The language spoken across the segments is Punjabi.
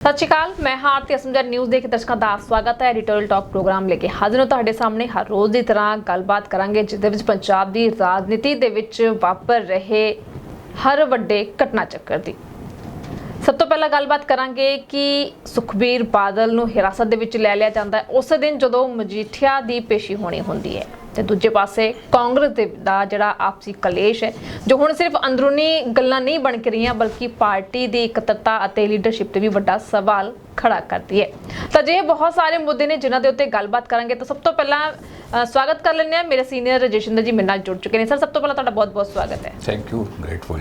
ਸਤਿ ਸ਼੍ਰੀ ਅਕਾਲ, ਮੈਂ ਹਾਰਤੀ ਆਰਤੀ ਅਸਮਜਰ ਨਿਊਜ਼ ਦੇ ਦਰਸ਼ਕਾਂ ਦਾ ਸਵਾਗਤ ਹੈ। ਐਡੀਟੋਰੀਅਲ ਟਾਕ ਪ੍ਰੋਗਰਾਮ ਲੈ ਕੇ ਹਾਜ਼ਰ ਹਾਂ ਤੁਹਾਡੇ ਸਾਹਮਣੇ। ਹਰ ਰੋਜ਼ ਦੀ ਤਰ੍ਹਾਂ ਗੱਲਬਾਤ ਕਰਾਂਗੇ, ਜਿਸ ਦੇ ਵਿੱਚ ਪੰਜਾਬ ਦੀ ਰਾਜਨੀਤੀ ਦੇ ਵਿੱਚ ਵਾਪਰ ਰਹੇ ਹਰ ਵੱਡੇ ਘਟਨਾ ਚੱਕਰ ਦੀ। ਸਭ ਤੋਂ ਪਹਿਲਾਂ ਗੱਲਬਾਤ ਕਰਾਂਗੇ ਕਿ ਸੁਖਬੀਰ ਬਾਦਲ ਨੂੰ ਹਿਰਾਸਤ ਦੇ ਵਿੱਚ ਲੈ ਲਿਆ ਜਾਂਦਾ ਹੈ। ਉਸੇ ਦਿਨ ਜਦੋਂ ਮਜੀਠੀਆ ਦੀ ਪੇਸ਼ੀ ਹੋਣੀ ਹੁੰਦੀ ਹੈ। ਤੇ ਦੂਜੇ ਪਾਸੇ ਕਾਂਗਰਸ ਦੇ ਦਾ ਜਿਹੜਾ ਆਪਸੀ ਕਲੇਸ਼ ਹੈ ਜੋ ਹੁਣ ਸਿਰਫ ਅੰਦਰੂਨੀ ਗੱਲਾਂ ਨਹੀਂ ਬਣ ਕੇ ਰਹੀਆਂ ਬਲਕਿ ਪਾਰਟੀ ਦੀ ਇਕੱਤਰਤਾ ਅਤੇ ਲੀਡਰਸ਼ਿਪ ਤੇ ਵੀ ਵੱਡਾ ਸਵਾਲ ਖੜਾ ਕਰਦੀ ਹੈ। ਤਾਂ ਜੇ ਬਹੁਤ ਸਾਰੇ ਮੁੱਦੇ ਨੇ ਜਿਨ੍ਹਾਂ ਦੇ ਉੱਤੇ ਗੱਲਬਾਤ ਕਰਾਂਗੇ। ਤਾਂ ਸਭ ਤੋਂ ਪਹਿਲਾਂ ਸਵਾਗਤ ਕਰ ਲੈਂਦੇ ਹਾਂ। ਮੇਰੇ ਸੀਨੀਅਰ ਰਜੇਸ਼ਿੰਦਰ ਜੀ ਮੇਰੇ ਨਾਲ ਜੁੜ ਚੁੱਕੇ ਨੇ। ਸਰ ਸਭ ਤੋਂ ਪਹਿਲਾਂ ਤੁਹਾਡਾ ਬਹੁਤ-ਬਹੁਤ ਸਵਾਗਤ ਹੈ। ਥੈਂਕ ਯੂ ਗ੍ਰੇਟਫੁਲ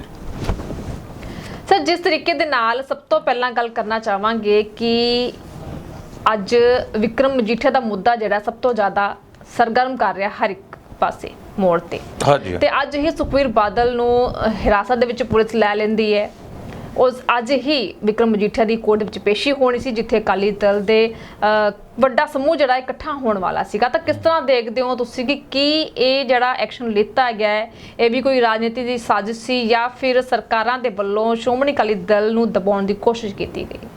ਸਰ ਜਿਸ ਤਰੀਕੇ ਦੇ ਨਾਲ ਸਭ ਤੋਂ ਪਹਿਲਾਂ ਗੱਲ ਕਰਨਾ ਚਾਹਾਂਗੇ ਕਿ ਅੱਜ ਵਿਕਰਮ ਮਜੀਠੀਆ ਦਾ ਮੁੱਦਾ ਜਿਹੜਾ ਸਭ ਤੋਂ ਜ਼ਿਆਦਾ ਸਰਗਰਮ ਕਰ ਰਿਹਾ ਹਰ ਇੱਕ ਪਾਸੇ ਮੋੜ ਤੇ। ਹਾਂਜੀ। ਤੇ ਅੱਜ ਹੀ ਸੁਖਵੀਰ ਬਾਦਲ ਨੂੰ ਹਿਰਾਸਤ ਦੇ ਵਿੱਚ ਪੁਲਿਸ ਲੈ ਲੈਂਦੀ ਹੈ। ਉਸ ਅੱਜ ਹੀ ਵਿਕਰਮ ਮਜੀਠੀਆ ਦੀ ਕੋਰਟ ਵਿੱਚ ਪੇਸ਼ੀ ਹੋਣੀ ਸੀ ਜਿੱਥੇ ਅਕਾਲੀ ਦਲ ਦੇ ਵੱਡਾ ਸਮੂਹ ਜਿਹੜਾ ਇਕੱਠਾ ਹੋਣ ਵਾਲਾ ਸੀਗਾ। ਤਾਂ ਕਿਸ ਤਰ੍ਹਾਂ ਦੇਖਦੇ ਹੋ ਤੁਸੀਂ ਕਿ ਕੀ ਇਹ ਜਿਹੜਾ ਐਕਸ਼ਨ ਲਿੱਤਾ ਗਿਆ ਹੈ ਇਹ ਵੀ ਕੋਈ ਰਾਜਨੀਤੀ ਦੀ ਸਾਜ਼ਿਸ਼ ਸੀ ਜਾਂ ਫਿਰ ਸਰਕਾਰਾਂ ਦੇ ਵੱਲੋਂ ਸ਼੍ਰੋਮਣੀ ਅਕਾਲੀ ਦਲ ਨੂੰ ਦਬਾਉਣ ਦੀ ਕੋਸ਼ਿਸ਼ ਕੀਤੀ ਗਈ?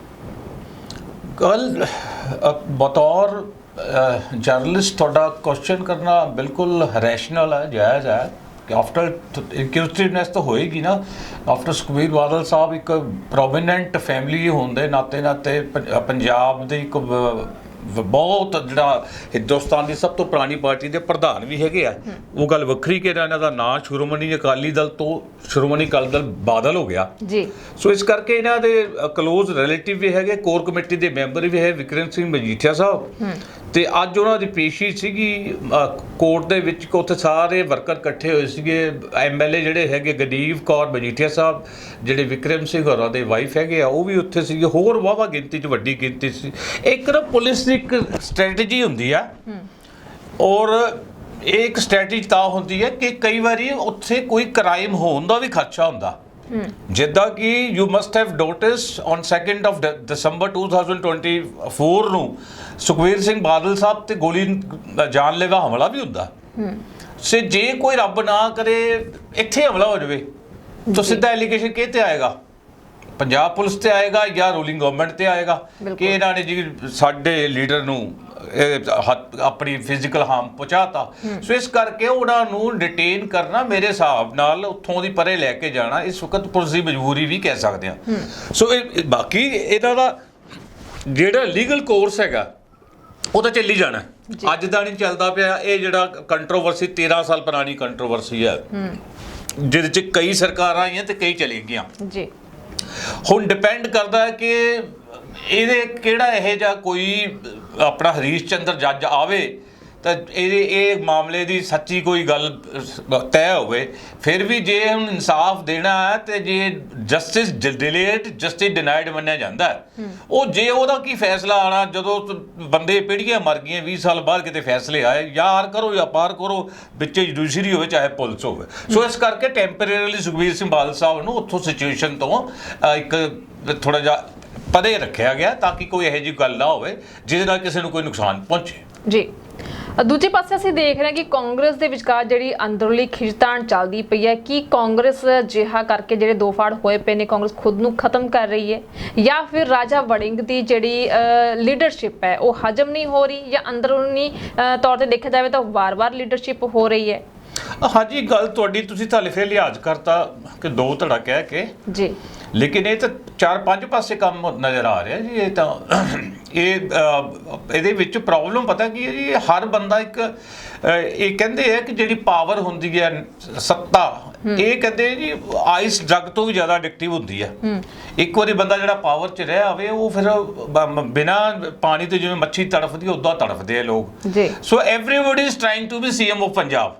ਕੱਲ ਬਤੌਰ ਜਰਨਲਿਸਟ ਤੁਹਾਡਾ ਕੁਐਸਚਨ ਕਰਨਾ ਬਿਲਕੁਲ ਰੈਸ਼ਨਲ ਹੈ, ਜਾਇਜ਼ ਹੈ। ਕਿ ਆਫਟਰ ਇਨਕਿਊਜ਼ਿਟਿਵਨੈਸ ਤਾਂ ਹੋਏਗੀ ਨਾ। ਆਫਟਰ ਸੁਖਬੀਰ ਬਾਦਲ ਸਾਹਿਬ ਇੱਕ ਪ੍ਰੋਮਿਨੈਂਟ ਫੈਮਿਲੀ ਹੋਣ ਦੇ ਨਾਤੇ ਨਾਤੇ ਪੰ- ਪੰਜਾਬ ਦੇ ਇੱਕ ਬਹੁਤ ਜਿਹੜਾ ਹਿੰਦੁਸਤਾਨ ਦੀ ਸਭ ਤੋਂ ਪੁਰਾਣੀ ਪਾਰਟੀ ਦੇ ਪ੍ਰਧਾਨ ਵੀ ਹੈਗੇ ਆ। ਉਹ ਗੱਲ ਵੱਖਰੀ ਕਿ ਇਹਨਾਂ ਦਾ ਨਾਂ ਸ਼੍ਰੋਮਣੀ ਅਕਾਲੀ ਦਲ ਤੋਂ ਸ਼੍ਰੋਮਣੀ ਅਕਾਲੀ ਦਲ ਬਾਦਲ ਹੋ ਗਿਆ। ਜੀ। ਸੋ ਇਸ ਕਰਕੇ ਇਹਨਾਂ ਦੇ ਕਲੋਜ਼ ਰਿਲੇਟਿਵ ਵੀ ਹੈਗੇ ਕੋਰ ਕਮੇਟੀ ਦੇ ਮੈਂਬਰ ਵੀ ਹੈ ਵਿਕਰਮ ਸਿੰਘ ਮਜੀਠੀਆ ਸਾਹਿਬ। ਤੇ ਅੱਜ ਉਹਨਾਂ ਦੀ ਪੇਸ਼ੀ ਸੀਗੀ ਕੋਰਟ ਦੇ ਵਿੱਚ ਕਿ ਉੱਥੇ ਸਾਰੇ ਵਰਕਰ ਇਕੱਠੇ ਹੋਏ ਸੀਗੇ। ਐਮਐਲਏ ਜਿਹੜੇ ਹੈਗੇ ਗਦੀਵ ਕੌਰ ਮਜੀਠੀਆ ਸਾਹਿਬ ਜਿਹੜੇ ਵਿਕਰਮ ਸਿੰਘ ਹੋਰਾਂ ਦੇ ਵਾਈਫ ਹੈਗੇ ਆ ਉਹ ਵੀ ਉੱਥੇ ਸੀਗੇ। ਹੋਰ ਵਾਵਾ ਗਿਣਤੀ 'ਚ ਵੱਡੀ ਗਿਣਤੀ ਸੀ। ਇੱਕ ਨਾ ਪੁਲਿਸ ਇੱਕ ਸਟ੍ਰੈਟਜੀ ਹੁੰਦੀ ਆ ਔਰ ਇਹ ਇੱਕ ਸਟ੍ਰੈਟਜੀ ਤਾਂ ਹੁੰਦੀ ਹੈ ਕਿ ਕਈ ਵਾਰੀ ਉੱਥੇ ਕੋਈ ਕ੍ਰਾਈਮ ਹੋਣ ਦਾ ਵੀ ਖਦਸ਼ਾ ਹੁੰਦਾ। ਜਿੱਦਾਂ ਕਿ you must have notice on 2nd of December 2024 ਨੂੰ ਸੁਖਵੀਰ ਸਿੰਘ ਬਾਦਲ ਸਾਹਿਬ ਤੇ ਗੋਲੀ ਜਾਨਲੇਵਾ ਹਮਲਾ ਵੀ ਹੁੰਦਾ। ਸੇ ਜੇ ਕੋਈ ਰੱਬ ਨਾ ਕਰੇ ਇੱਥੇ ਹਮਲਾ ਹੋ ਜਾਵੇ ਤਾਂ ਸਿੱਧਾ ਐਲੀਗੇਸ਼ਨ ਕਿਹ ਤੇ ਆਏਗਾ? ਪੰਜਾਬ ਪੁਲਿਸ ਤੇ ਆਏਗਾ ਜਾਂ ਰੂਲਿੰਗ ਗਵਰਨਮੈਂਟ ਤੇ ਆਏਗਾ। ਕਿ ਇਹਨਾਂ ਨੇ ਜੀ ਸਾਡੇ ਲੀਡਰ ਨੂੰ ਆਪਣੀ ਫਿਜ਼ੀਕਲ ਹਾਰਮ ਪਹੁੰਚਾਤਾ। ਸੋ ਇਸ ਕਰਕੇ ਉਹਨਾਂ ਨੂੰ ਡਿਟੇਨ ਕਰਨਾ ਮੇਰੇ ਹਿਸਾਬ ਨਾਲ ਉੱਥੋਂ ਦੀ ਪਰੇ ਲੈ ਕੇ ਜਾਣਾ ਇਸ ਵਕਤ ਪੁਲਿਸ ਦੀ ਮਜਬੂਰੀ ਵੀ ਕਹਿ ਸਕਦੇ ਹਾਂ। ਸੋ ਇਹ ਬਾਕੀ ਇਹਨਾਂ ਦਾ ਜਿਹੜਾ ਲੀਗਲ ਕੋਰਸ ਹੈਗਾ ਉਹ ਤਾਂ ਚੱਲੀ ਜਾਣਾ। ਅੱਜ ਦਾ ਨਹੀਂ ਚੱਲਦਾ ਪਿਆ ਇਹ ਜਿਹੜਾ ਕੰਟਰੋਵਰਸੀ 13 ਸਾਲ ਪੁਰਾਣੀ ਕੰਟਰੋਵਰਸੀ ਹੈ। ਜਿਹਦੇ ਚ ਕਈ ਸਰਕਾਰਾਂ ਆਈਆਂ ਤੇ ਕਈ ਚਲੀ ਗਈਆਂ। ਜੀ। ਹੁਣ ਡਿਪੈਂਡ ਕਰਦਾ ਹੈ ਕਿ ਇਹਦੇ ਕਿਹੜਾ ਇਹ ਜਾਂ ਕੋਈ ਆਪਣਾ ਹਰੀਸ਼ ਚੰਦਰ ਜੱਜ ਆਵੇ ਤਾਂ ਇਹ ਇਹ ਮਾਮਲੇ ਦੀ ਸੱਚੀ ਕੋਈ ਗੱਲ ਤੈਅ ਹੋਵੇ। ਫਿਰ ਵੀ ਜੇ ਹੁਣ ਇਨਸਾਫ ਦੇਣਾ ਹੈ ਤੇ ਜੇ ਜਸਟਿਸ ਡਿਲੇਟ ਜਸਟਿਸ ਡਿਨਾਈਡ ਮੰਨਿਆ ਜਾਂਦਾ ਉਹ ਜੇ ਉਹਦਾ ਕੀ ਫੈਸਲਾ ਆਣਾ ਜਦੋਂ ਬੰਦੇ ਪੀੜ੍ਹੀਆਂ ਮਰ ਗਈਆਂ 20 ਸਾਲ ਬਾਅਦ ਕਿਤੇ ਫੈਸਲੇ ਆਏ ਯਾਰ ਕਰੋ ਜਾਂ ਪਾਰ ਕਰੋ ਵਿੱਚ ਜੁਡੀਸ਼ਰੀ ਹੋਵੇ ਚਾਹੇ ਪੁਲਿਸ ਹੋਵੇ। ਸੋ ਇਸ ਕਰਕੇ ਟੈਂਪਰੇਰੀਲੀ ਸੁਖਬੀਰ ਸਿੰਘ ਬਾਦਲ ਸਾਹਿਬ ਨੂੰ ਉੱਥੋਂ ਸਿਚੁਏਸ਼ਨ ਤੋਂ ਇੱਕ ਥੋੜਾ ਜਿਹਾ ਪਰੇ ਰੱਖਿਆ ਗਿਆ ਤਾਂ ਕਿ ਕੋਈ ਇਹੋ ਜਿਹੀ ਗੱਲ ਨਾ ਹੋਵੇ ਜਿਹਦੇ ਨਾਲ ਕਿਸੇ ਨੂੰ ਕੋਈ ਨੁਕਸਾਨ ਪਹੁੰਚੇ। ਜੀ। ਦੂਜੇ ਪਾਸੇ ਅਸੀਂ ਦੇਖ ਰਹੇ ਹਾਂ ਕਿ ਕਾਂਗਰਸ ਦੇ ਵਿਚਕਾਰ ਜਿਹੜੀ ਅੰਦਰਲੀ ਖਿਚਤਾਣ ਚੱਲਦੀ ਪਈ ਹੈ। ਕਿ ਕਾਂਗਰਸ ਜਿਹਾ ਕਰਕੇ ਜਿਹੜੇ ਦੋ ਫਾੜ ਹੋਏ ਪਏ ਨੇ ਕਾਂਗਰਸ ਖੁਦ ਨੂੰ ਖਤਮ ਕਰ ਰਹੀ ਹੈ ਜਾਂ ਫਿਰ ਰਾਜਾ ਵੜਿੰਗ ਦੀ ਜਿਹੜੀ ਲੀਡਰਸ਼ਿਪ ਹੈ ਉਹ ਹਜਮ ਨਹੀਂ ਹੋ ਰਹੀ ਜਾਂ ਅੰਦਰੂਨੀ ਤੌਰ ਤੇ ਦੇਖਿਆ ਜਾਵੇ ਤਾਂ ਵਾਰ-ਵਾਰ ਲੀਡਰਸ਼ਿਪ ਹੋ ਰਹੀ ਹੈ? ਹਾਂਜੀ ਗੱਲ ਤੁਹਾਡੀ ਤੁਸੀਂ ਤਾਂ ਲਿਖੇ ਲਿਹਾਜ਼ ਕਰਤਾ ਕਿ ਦੋ ਧੜਾ ਕਹਿ ਕੇ। ਜੀ। ਲੇਕਿਨ ਇਹ ਤਾਂ ਚਾਰ ਪੰਜ ਪਾਸੇ ਕੰਮ ਨਜ਼ਰ ਆ ਰਿਹਾ ਜੀ ਇਹ ਤਾਂ ਇਹ ਇਹਦੇ ਵਿੱਚ ਪ੍ਰੋਬਲਮ ਪਤਾ ਕੀ ਹੈ ਜੀ ਹਰ ਬੰਦਾ ਇੱਕ ਇਹ ਕਹਿੰਦੇ ਆ ਕਿ ਜਿਹੜੀ ਪਾਵਰ ਹੁੰਦੀ ਹੈ ਸੱਤਾ ਇਹ ਕਹਿੰਦੇ ਜੀ ਆਈਸ ਡਰੱਗ ਤੋਂ ਵੀ ਜ਼ਿਆਦਾ ਐਡਿਕਟਿਵ ਹੁੰਦੀ ਹੈ। ਇੱਕ ਵਾਰੀ ਬੰਦਾ ਜਿਹੜਾ ਪਾਵਰ 'ਚ ਰਿਹਾ ਹੋਵੇ ਉਹ ਫਿਰ ਬਿਨਾ ਪਾਣੀ ਤੋਂ ਜਿਵੇਂ ਮੱਛੀ ਤੜਫਦੀ ਉਦਾਂ ਤੜਫਦੇ ਆ ਲੋਕ। ਜੀ। So everybody is trying to be CM of Punjab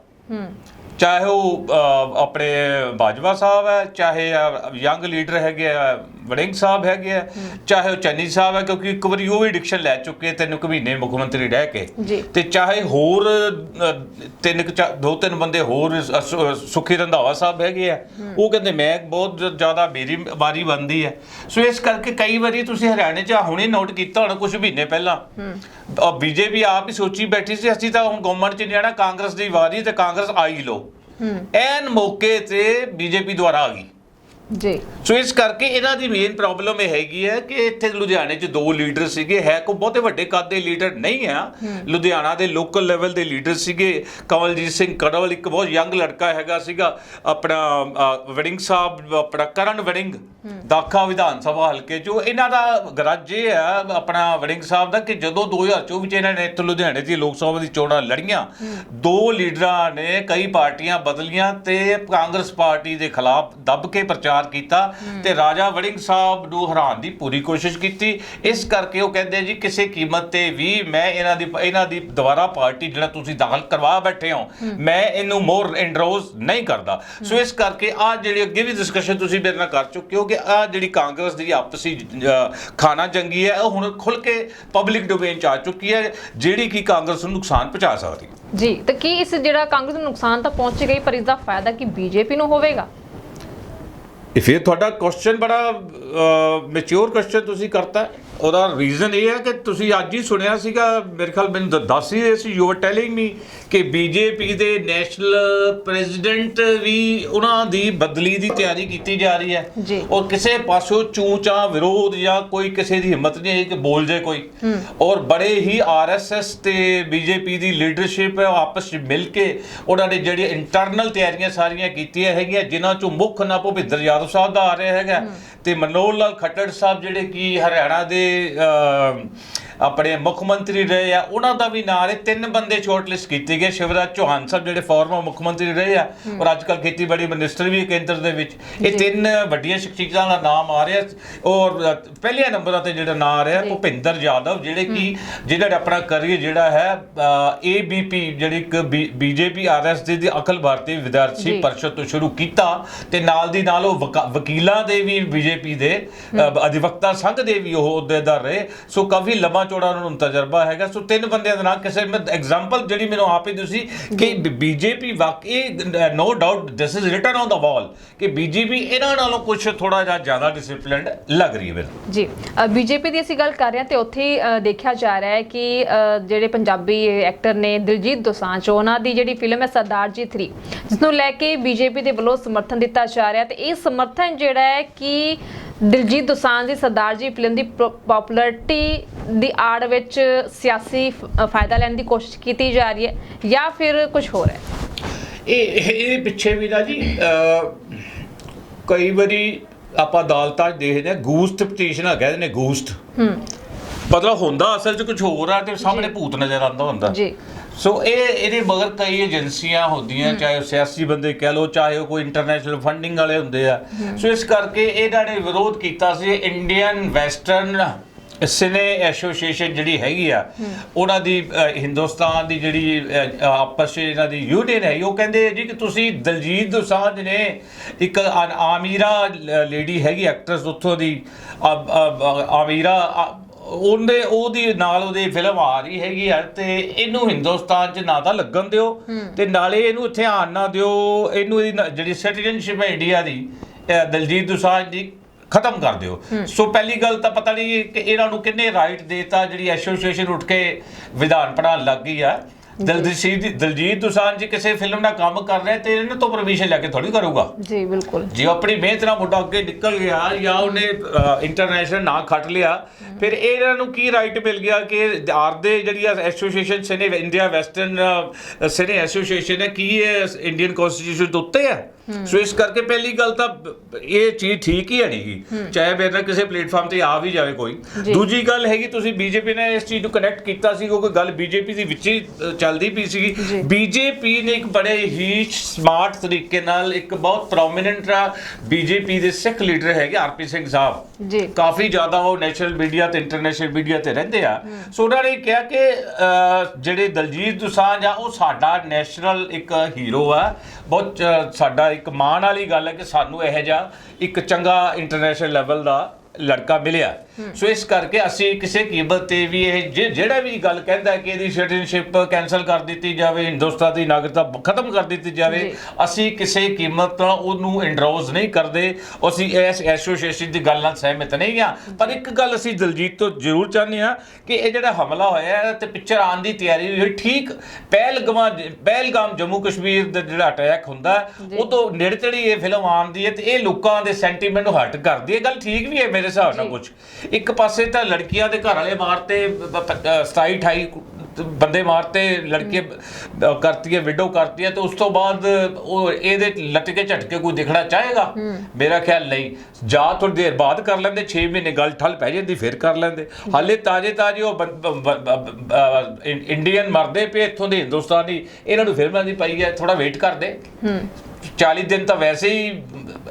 ਚਾਹੇ ਉਹ ਆਪਣੇ ਬਾਜਵਾ ਸਾਹਿਬ ਹੈ ਚਾਹੇ ਯੰਗ ਲੀਡਰ ਹੈਗੇ ਆ ਵੜਿੰਗ ਸਾਹਿਬ ਹੈਗੇ ਆ ਚਾਹੇ ਉਹ ਚੰਨੀ ਸਾਹਿਬ ਹੈ ਕਿਉਂਕਿ ਇੱਕ ਵਾਰੀ ਉਹ ਵੀ ਡਿਕਸ਼ਨ ਲੈ ਚੁੱਕੇ ਤਿੰਨ ਕੁ ਮਹੀਨੇ ਮੁੱਖ ਮੰਤਰੀ ਰਹਿ ਕੇ। ਤੇ ਚਾਹੇ ਹੋਰ ਤਿੰਨ ਦੋ ਤਿੰਨ ਬੰਦੇ ਹੋਰ ਸੁਖੀ ਰੰਧਾਵਾ ਸਾਹਿਬ ਹੈਗੇ ਆ ਉਹ ਕਹਿੰਦੇ ਮੈਂ ਬਹੁਤ ਜ਼ਿਆਦਾ ਮੇਰੀ ਵਾਰੀ ਬੰਦੀ ਹੈ ਸੋ ਇਸ ਕਰਕੇ ਕਈ ਵਾਰੀ ਤੁਸੀਂ ਹਰਿਆਣੇ 'ਚ ਹੁਣੇ ਨੋਟ ਕੀਤਾ ਹੋਣਾ ਕੁਝ ਮਹੀਨੇ ਪਹਿਲਾਂ। ਬੀਜੇਪੀ ਆਪ ਹੀ ਸੋਚੀ ਬੈਠੀ ਸੀ ਅਸੀਂ ਤਾਂ ਹੁਣ ਗਵਰਨਮੈਂਟ 'ਚ ਨਹੀਂ ਜਾਣਾ ਕਾਂਗਰਸ ਦੀ ਵਾਰੀ ਤੇ ਕਾਂਗਰਸ ਆਈ ਲੋ ਐਨ ਮੌਕੇ ਤੇ ਬੀਜੇਪੀ ਦੁਆਰਾ ਆ ਗਈ। ਜੀ। ਸੋ ਇਸ ਕਰਕੇ ਇਹਨਾਂ ਦੀ ਮੇਨ ਪ੍ਰੋਬਲਮ ਇਹ ਹੈਗੀ ਹੈ ਕਿ ਇੱਥੇ ਲੁਧਿਆਣੇ 'ਚ ਦੋ ਲੀਡਰ ਸੀਗੇ। ਹੈ ਕੋ ਬਹੁਤੇ ਵੱਡੇ ਕੱਦ ਦੇ ਲੀਡਰ ਨਹੀਂ ਆ। ਲੁਧਿਆਣਾ ਦੇ ਲੋਕਲ ਲੈਵਲ ਦੇ ਲੀਡਰ ਸੀਗੇ। ਕਮਲਜੀਤ ਸਿੰਘ ਕੜਵਲ ਇੱਕ ਬਹੁਤ ਯੰਗ ਲੜਕਾ ਹੈਗਾ ਸੀਗਾ। ਆਪਣਾ ਵੜਿੰਗ ਸਾਹਿਬ ਆਪਣਾ ਕਰਨ ਵੜਿੰਗ ਦਾਖਾ ਵਿਧਾਨ ਸਭਾ ਹਲਕੇ 'ਚੋਂ। ਇਹਨਾਂ ਦਾ ਗਰਜ ਇਹ ਹੈ ਆਪਣਾ ਵੜਿੰਗ ਸਾਹਿਬ ਦਾ ਕਿ ਜਦੋਂ 2024 ਚ ਇਹਨਾਂ ਨੇ ਇੱਥੇ ਲੁਧਿਆਣੇ ਦੀ ਲੋਕ ਸਭਾ ਦੀ ਚੋਣਾਂ ਲੜੀਆਂ ਦੋ ਲੀਡਰਾਂ ਨੇ ਕਈ ਪਾਰਟੀਆਂ ਬਦਲੀਆਂ ਤੇ ਕਾਂਗਰਸ ਪਾਰਟੀ ਦੇ ਖਿਲਾਫ ਦੱਬ ਕੇ ਪ੍ਰਚਾਰ ਕੀਤਾ ਤੇ ਰਾਜਾ ਵੜਿੰਗ ਸਾਹਿਬ ਨੂੰ ਹਰਾਉਣ ਦੀ ਪੂਰੀ ਕੋਸ਼ਿਸ਼ ਕੀਤੀ। ਇਸ ਕਰਕੇ ਉਹ ਕਹਿੰਦੇ ਜੀ, ਕਿਸੇ ਕੀਮਤ ਤੇ ਵੀ ਮੈਂ ਇਹਨਾਂ ਦੀ ਇਹਨਾਂ ਦੀ ਦੁਬਾਰਾ ਪਾਰਟੀ ਜਿਹੜਾ ਤੁਸੀਂ ਦਾਖਲ ਕਰਵਾ ਬੈਠੇ ਹੋ, ਮੈਂ ਇਹਨੂੰ ਮੋਰ ਐਂਡਰੋਜ਼ ਨਹੀਂ ਕਰਦਾ। ਸੋ ਇਸ ਕਰਕੇ ਆ ਜਿਹੜੀ ਅੱਗੇ ਵੀ ਡਿਸਕਸ਼ਨ ਤੁਸੀਂ ਮੇਰੇ ਨਾਲ ਕਰ ਚੁੱਕੇ ਹੋ ਕਿ ਆ ਜਿਹੜੀ ਕਾਂਗਰਸ ਦੀ ਆਪਸੀ ਖਾਣਾ ਜੰਗੀ ਹੈ, ਉਹ ਹੁਣ ਖੁੱਲ ਕੇ ਪਬਲਿਕ ਡੋਮੇਨ ਚ ਆ ਚੁੱਕੀ ਹੈ, ਜਿਹੜੀ ਕਿ ਕਾਂਗਰਸ ਨੂੰ ਨੁਕਸਾਨ ਪਹੁੰਚਾ ਸਕਦੀ। ਜੀ, ਤਾਂ ਕੀ ਇਸ ਜਿਹੜਾ ਕਾਂਗਰਸ ਨੂੰ ਨੁਕਸਾਨ ਤਾਂ ਪਹੁੰਚ ਗਈ, ਪਰ ਇਸ ਦਾ ਫਾਇਦਾ ਕੀ ਬੀਜੇਪੀ ਨੂੰ ਹੋਵੇਗਾ? ਇਹ ਫਿਰ ਤੁਹਾਡਾ ਕੁਐਸਚਨ ਬੜਾ ਮੈਚੁਰ ਕੁਐਸਚਨ ਤੁਸੀਂ ਕਰਤਾ। ਉਹਦਾ ਰੀਜ਼ਨ ਇਹ ਹੈ ਕਿ ਤੁਸੀਂ ਅੱਜ ਹੀ ਸੁਣਿਆ ਸੀਗਾ ਮੇਰੇ ਖਿਆਲ ਮੈਨੂੰ ਦੱਸ ਹੀ ਰਹੇ ਸੀ ਯੂ ਆਰ ਟੈਲਿੰਗ ਮੀ ਕਿ ਬੀਜੇਪੀ ਦੇ ਨੈਸ਼ਨਲ ਪ੍ਰੈਜ਼ੀਡੈਂਟ ਵੀ ਉਹਨਾਂ ਦੀ ਬਦਲੀ ਦੀ ਤਿਆਰੀ ਕੀਤੀ ਜਾ ਰਹੀ ਹੈ। ਜੀ। ਔਰ ਕਿਸੇ ਪਾਸੋਂ ਚੂਚਾ ਵਿਰੋਧ ਜਾਂ ਕੋਈ ਕਿਸੇ ਦੀ ਹਿੰਮਤ ਨਹੀਂ ਹੈ ਕਿ ਬੋਲ ਜਾਏ ਕੋਈ। ਔਰ ਬੜੇ ਹੀ ਆਰਐਸਐਸ ਤੇ ਬੀਜੇਪੀ ਦੀ ਲੀਡਰਸ਼ਿਪ ਹੈ ਆਪਸ ਵਿੱਚ ਮਿਲ ਕੇ ਉਹਨਾਂ ਨੇ ਜਿਹੜੀ ਇੰਟਰਨਲ ਤਿਆਰੀਆਂ ਸਾਰੀਆਂ ਕੀਤੀਆਂ ਹੈਗੀਆਂ ਜਿਨ੍ਹਾਂ ਚੋਂ ਮੁੱਖ ਨਾ ਭੁਪਿੰਦਰ ਯਾਦਵ ਸਾਹਿਬ ਦਾ ਆ ਰਿਹਾ ਹੈਗਾ ਤੇ ਮਨੋਹਰ ਲਾਲ ਖੱਟੜ ਸਾਹਿਬ ਜਿਹੜੇ ਕਿ ਹਰਿਆਣਾ ਦੇ ਅਹ, ਆਪਣੇ ਮੁੱਖ ਮੰਤਰੀ ਰਹੇ ਆ ਉਹਨਾਂ ਦਾ ਵੀ ਨਾਂ ਹੈ। ਤਿੰਨ ਬੰਦੇ ਸ਼ਾਰਟਲਿਸਟ ਕੀਤੇ ਗਏ। ਸ਼ਿਵਰਾਜ ਚੌਹਾਨ ਸਾਹਿਬ ਜਿਹੜੇ ਫਾਰਮਰ ਮੁੱਖ ਮੰਤਰੀ ਰਹੇ ਆ ਔਰ ਅੱਜ ਕੱਲ ਖੇਤੀਬਾੜੀ ਮਿਨਿਸਟਰ ਵੀ ਕੇਂਦਰ ਦੇ ਵਿੱਚ। ਇਹ ਤਿੰਨ ਵੱਡੀਆਂ ਸ਼ਖਸੀਅਤਾਂ ਦਾ ਨਾਮ ਆ ਰਿਹਾ। ਔਰ ਪਹਿਲੇ ਨੰਬਰਾਂ ਤੇ ਜਿਹੜਾ ਨਾਂ ਆ ਰਿਹਾ ਭੁਪਿੰਦਰ ਯਾਦਵ ਜਿਹੜੇ ਕਿ ਜਿਹੜਾ ਆਪਣਾ ਕਰੀਅਰ ਜਿਹੜਾ ਹੈ ਏਬੀਪੀ ਜਿਹੜੀ ਇੱਕ ਬੀਜੇਪੀ ਆਰਐਸ ਦੀ ਅਖਿਲ ਭਾਰਤੀ ਵਿਦਿਆਰਥੀ। ਪਰਿਸ਼ਦ ਤੋਂ ਸ਼ੁਰੂ ਕੀਤਾ ਤੇ ਨਾਲ ਦੀ ਨਾਲ ਉਹ ਵਕਾ- ਵਕੀਲਾਂ ਦੇ ਵੀ ਬੀਜੇਪੀ ਦੇ ਅਧਿਵਕਤਾ ਸੰਘ ਦੇ ਵੀ ਉਹ ਅਹੁਦੇਦਾਰ ਰਹੇ। ਸੋ ਕਾਫੀ ਲੰਮਾ ਚੌੜਾ ਉਹਨਾਂ ਨੂੰ ਤਜਰਬਾ ਹੈਗਾ। ਸੋ ਤਿੰਨ ਬੰਦਿਆਂ ਦਾ ਨਾਮ ਕਿਸੇ ਮੈਂ ਐਗਜ਼ਾਮਪਲ ਜਿਹੜੀ ਮੈਨੂੰ ਆਪੇ ਤੁਸੀਂ ਕਿ ਬੀਜੇਪੀ ਵਾਕਈ no doubt this is written on the wall ਕਿ ਬੀਜੇਪੀ ਇਹਨਾਂ ਨਾਲੋਂ ਕੁਝ ਥੋੜਾ ਜਿਹਾ ਜ਼ਿਆਦਾ ਡਿਸਪਲਿਨਡ ਲੱਗ ਰਹੀ ਹੈ ਮੈਨੂੰ ਜੀ। ਬੀਜੇਪੀ ਦੀ ਅਸੀਂ ਗੱਲ ਕਰ ਰਹੇ ਹਾਂ ਤੇ ਉੱਥੇ ਦੇਖਿਆ ਜਾ ਰਿਹਾ ਹੈ ਕਿ ਜਿਹੜੇ ਪੰਜਾਬੀ ਐਕਟਰ ਨੇ ਦਿਲਜੀਤ ਦੋਸਾਂਝ ਉਹਨਾਂ ਦੀ ਜਿਹੜੀ ਫਿਲਮ ਹੈ ਸਰਦਾਰ ਜੀ 3 ਜਿਸ ਨੂੰ ਲੈ ਕੇ ਬੀਜੇਪੀ ਦੇ ਵੱਲੋਂ ਸਮਰਥਨ ਦਿੱਤਾ ਜਾ ਰਿਹਾ ਤੇ ਇਹ ਸਮਰਥਨ ਜਿਹੜਾ ਹੈ ਕਿ ਦਿਲਜੀਤ ਦੋਸਾਂਝ ਦੀ ਸਰਦਾਰ ਜੀ ਫਿਲਮ ਦੀ ਪਪੂਲੈਰਿਟੀ ਦੀ ਆੜ ਵਿੱਚ ਸਿਆਸੀ ਫਾਇਦਾ ਲੈਣ ਦੀ ਕੋਸ਼ਿਸ਼ ਕੀਤੀ ਜਾ ਰਹੀ ਹੈ ਜਾਂ ਫਿਰ ਕੁਝ ਹੋਰ ਹੈ? ਇਹ ਇਹ- ਇਹਦੇ ਪਿੱਛੇ ਵੀ ਨਾ ਜੀ ਕਈ ਵਾਰੀ ਆਪਾਂ ਅਦਾਲਤਾਂ 'ਚ ਦੇਖਦੇ ਹਾਂ ਗੂਸਟ ਪਟੀਸ਼ਨਰ ਕਹਿੰਦੇ ਨੇ ਗੂਸਟ। ਹੂੰ। ਮਤਲਬ ਹੁੰਦਾ ਅਸਲ 'ਚ ਕੁਝ ਹੋਰ ਆ ਤੇ ਸਾਹਮਣੇ ਭੂਤ ਨਜ਼ਰ ਆਉਂਦਾ ਹੁੰਦਾ। ਜੀ। ਸੋ ਇਹ ਇਹਦੇ ਮਗਰ ਕਈ ਏਜੰਸੀਆਂ ਹੁੰਦੀਆਂ ਚਾਹੇ ਉਹ ਸਿਆਸੀ ਬੰਦੇ ਕਹਿ ਲੋ ਚਾਹੇ ਉਹ ਕੋਈ ਇੰਟਰਨੈਸ਼ਨਲ ਫੰਡਿੰਗ ਵਾਲੇ ਹੁੰਦੇ ਆ। ਸੋ ਇਸ ਕਰਕੇ ਇਹਨਾਂ ਨੇ ਵਿਰੋਧ ਕੀਤਾ ਸੀ ਇੰਡੀਅਨ ਵੈਸਟਰਨ ਸਿਨੇ ਐਸੋਸੀਏਸ਼ਨ ਜਿਹੜੀ ਹੈਗੀ ਆ ਉਹਨਾਂ ਦੀ ਹਿੰਦੁਸਤਾਨ ਦੀ ਜਿਹੜੀ ਆਪਸ 'ਚ ਇਹਨਾਂ ਦੀ ਯੂਨੀਅਨ ਹੈ ਉਹ ਕਹਿੰਦੇ ਜੀ ਕਿ ਤੁਸੀਂ ਦਲਜੀਤ ਦੋਸਾਂਝ ਨੇ ਇੱਕ ਆਮੀਰਾ ਲੇਡੀ ਹੈਗੀ ਐਕਟਰਸ ਉੱਥੋਂ ਦੀ ਆਮੀਰਾ ਆ- ਉਹਨੇ ਉਹਦੀ ਨਾਲ ਉਹਦੀ ਫਿਲਮ ਆ ਰਹੀ ਹੈਗੀ ਯਾਰ ਤੇ ਇਹਨੂੰ ਹਿੰਦੁਸਤਾਨ 'ਚ ਨਾ ਤਾਂ ਲੱਗਣ ਦਿਓ ਤੇ ਨਾਲੇ ਇਹਨੂੰ ਇੱਥੇ ਆਣ ਨਾ ਦਿਓ ਇਹਨੂੰ ਇਹਦੀ ਜਿਹੜੀ ਸਿਟੀਜ਼ਨਸ਼ਿਪ ਹੈ ਇੰਡੀਆ ਦੀ ਦਲਜੀਤ ਦੋਸਾਂਝ ਦੀ ਖਤਮ ਕਰ ਦਿਓ। ਸੋ ਪਹਿਲੀ ਗੱਲ ਤਾਂ ਪਤਾ ਨਹੀਂ ਕਿ ਇਹਨਾਂ ਨੂੰ ਕਿੰਨੇ ਰਾਈਟ ਦੇਤਾ ਜਿਹੜੀ ਐਸੋਸੀਏਸ਼ਨ ਉੱਠ ਕੇ ਵਿਧਾਨ ਪੜਾਉਣ ਲੱਗ ਗਈ ਆ। ਦਲਜੀਤ ਦਲਜੀਤ ਦੋਸਾਂਝ ਜੀ ਕਿਸੇ ਫਿਲਮ ਦਾ ਕੰਮ ਕਰ ਰਿਹਾ ਤੇ ਇਹਨਾਂ ਤੋਂ ਪਰਮਿਸ਼ਨ ਲੈ ਕੇ ਥੋੜੀ ਕਰੂਗਾ। ਜੀ ਬਿਲਕੁਲ। ਜੇ ਆਪਣੀ ਮਿਹਨਤ ਨਾਲ ਮੁੰਡਾ ਅੱਗੇ ਨਿਕਲ ਗਿਆ ਜਾਂ ਉਹਨੇ ਇੰਟਰਨੈਸ਼ਨਲ ਨਾਂ ਖੱਟ ਲਿਆ ਫਿਰ ਇਹਨਾਂ ਨੂੰ ਕੀ ਰਾਈਟ ਮਿਲ ਗਿਆ ਕਿ ਆਰ ਦੇ ਜਿਹੜੀ association cine India western cine association ਹੈ ਕੀ ਇਹ ਇੰਡੀਅਨ ਕਨਸਟੀਟਿਊਸ਼ਨ ਦੇ ਉੱਤੇ ਹੈ? ਸੋ ਇਸ ਕਰਕੇ ਪਹਿਲੀ ਗੱਲ ਤਾਂ ਇਹ ਚੀਜ਼ ਠੀਕ ਹੀ ਹੈ ਨਹੀਂਗੀ ਚਾਹੇ ਮੇਰੇ ਕਿਸੇ ਪਲੇਟਫਾਰਮ ਤੇ ਆ ਵੀ ਜਾਵੇ ਕੋਈ। ਦੂਜੀ ਗੱਲ ਹੈਗੀ ਤੁਸੀਂ ਬੀਜੇਪੀ ਨੇ ਇਸ ਚੀਜ਼ ਨੂੰ ਕਨੈਕਟ ਕੀਤਾ ਸੀ ਕਿਉਂਕਿ ਗੱਲ ਬੀਜੇਪੀ ਦੀ ਵਿੱਚ ਹੀ ਚੱਲਦੀ ਪਈ। ਸੀਗੀ। ਬੀਜੇਪੀ ਨੇ ਇੱਕ ਬੜੇ ਹੀ ਸਮਾਰਟ ਤਰੀਕੇ ਨਾਲ ਇੱਕ ਬਹੁਤ ਪ੍ਰੋਮਿਨੈਂਟ ਬੀਜੇਪੀ ਦੇ ਸਿੱਖ ਲੀਡਰ ਹੈਗੇ ਆਰਪੀ ਸਿੰਘ ਸਾਹਿਬ। ਜੀ। ਕਾਫੀ ਜ਼ਿਆਦਾ ਉਹ ਨੈਸ਼ਨਲ ਮੀਡੀਆ ਤੇ ਇੰਟਰਨੈਸ਼ਨਲ ਮੀਡੀਆ ਤੇ ਰਹਿੰਦੇ ਆ। ਸੋ ਉਹਨਾਂ ਨੇ ਕਿਹਾ ਕਿ ਜਿਹੜੇ ਦਲਜੀਤ ਦੋਸਾਂਝ ਆ ਉਹ ਸਾਡਾ ਨੈਸ਼ਨਲ ਇੱਕ ਹੀਰੋ ਆ। ਬਹੁਤ ਸਾਡਾ ਇੱਕ ਮਾਣ ਵਾਲੀ ਗੱਲ ਹੈ ਕਿ ਸਾਨੂੰ ਇਹੋ ਜਿਹਾ ਇੱਕ ਚੰਗਾ ਇੰਟਰਨੈਸ਼ਨਲ ਲੈਵਲ ਦਾ ਲੜਕਾ ਮਿਲਿਆ। ਸੋ ਇਸ ਕਰਕੇ ਅਸੀਂ ਕਿਸੇ ਕੀਮਤ ਤੇ ਵੀ ਇਹ ਜਿ- ਜਿਹੜਾ ਵੀ ਗੱਲ ਕਹਿੰਦਾ ਕਿ ਇਹਦੀ ਸਿਟੀਜ਼ਨਸ਼ਿਪ ਕੈਨਸਲ ਕਰ ਦਿੱਤੀ ਜਾਵੇ ਹਿੰਦੁਸਤਾਨ ਦੀ ਨਾਗਰਿਕਤਾ ਖਤਮ ਕਰ ਦਿੱਤੀ ਜਾਵੇ ਜੀ। ਅਸੀਂ ਕਿਸੇ ਕੀਮਤ ਨਾਲ ਉਹਨੂੰ ਇੰਡਰੋਜ਼ ਨਹੀਂ ਕਰਦੇ ਅਸੀਂ ਇਸ ਐਸੋਸੀਏਸ਼ਨ ਦੀ ਗੱਲ ਨਾਲ ਸਹਿਮਤ ਨਹੀਂ ਆ ਪਰ ਇੱਕ ਗੱਲ ਅਸੀਂ ਦਲਜੀਤ ਤੋਂ ਜ਼ਰੂਰ ਚਾਹੁੰਦੇ ਆ ਕਿ ਇਹ ਜਿਹੜਾ ਹਮਲਾ ਹੋਇਆ ਹੈ ਤੇ ਪਿਕਚਰ ਆਉਣ ਦੀ ਤਿਆਰੀ ਹੋਈ ਠੀਕ ਪਹਿਲਗਾਮ ਪਹਿਲਗਾਮ ਜੰਮੂ ਕਸ਼ਮੀਰ ਦਾ ਜਿਹੜਾ ਅਟੈਕ ਹੁੰਦਾ ਹੈ, ਉਹ ਤੋਂ ਨੇੜੇ ਤੇੜੇ ਇਹ ਫਿਲਮ ਆਉਂਦੀ ਹੈ ਤੇ ਇਹ ਲੋਕਾਂ ਦੇ ਸੈਂਟੀਮੈਂਟ ਨੂੰ ਹਟ ਕਰਦੀ ਹੈ। ਗੱਲ ਠੀਕ ਵੀ ਹੈ ਮੇਰੇ ਹਿਸਾਬ ਨਾਲ ਕੁਝ ਇੱਕ ਪਾਸੇ ਤਾਂ ਲੜਕੀਆਂ ਦੇ ਘਰ ਵਾਲੇ ਮਾਰਤੇ 27 28 ਬੰਦੇ ਮਾਰਤੇ ਲੜਕੇ ਕਰਤੀ ਹੈ ਵਿਡੋ ਕਰਤੀ ਹੈ ਤੇ ਉਸ ਤੋਂ ਬਾਅਦ ਉਹ ਇਹਦੇ ਲਟਕੇ ਝਟਕੇ ਕੋਈ ਦਿਖਣਾ ਚਾਹੇਗਾ? ਮੇਰਾ ਖਿਆਲ ਨਹੀਂ। ਜਾਂ ਥੋੜੀ ਦੇਰ ਬਾਅਦ ਕਰ ਲੈਂਦੇ 6 ਮਹੀਨੇ ਗੱਲ ਠੱਲ ਪੈ ਜਾਂਦੀ ਫਿਰ ਕਰ ਲੈਂਦੇ। ਹਾਲੇ ਤਾਜੇ ਤਾਜੇ ਉਹ ਇੰਡੀਅਨ ਮਰਦੇ ਪਏ ਇੱਥੋਂ ਦੇ ਹਿੰਦੁਸਤਾਨੀ ਇਹਨਾਂ ਨੂੰ ਫਿਲਮਾਂ ਦੀ ਪਈ ਹੈ ਥੋੜਾ ਵੇਟ ਕਰਦੇ। 40 ਦਿਨ ਤਾਂ ਵੈਸੇ ਹੀ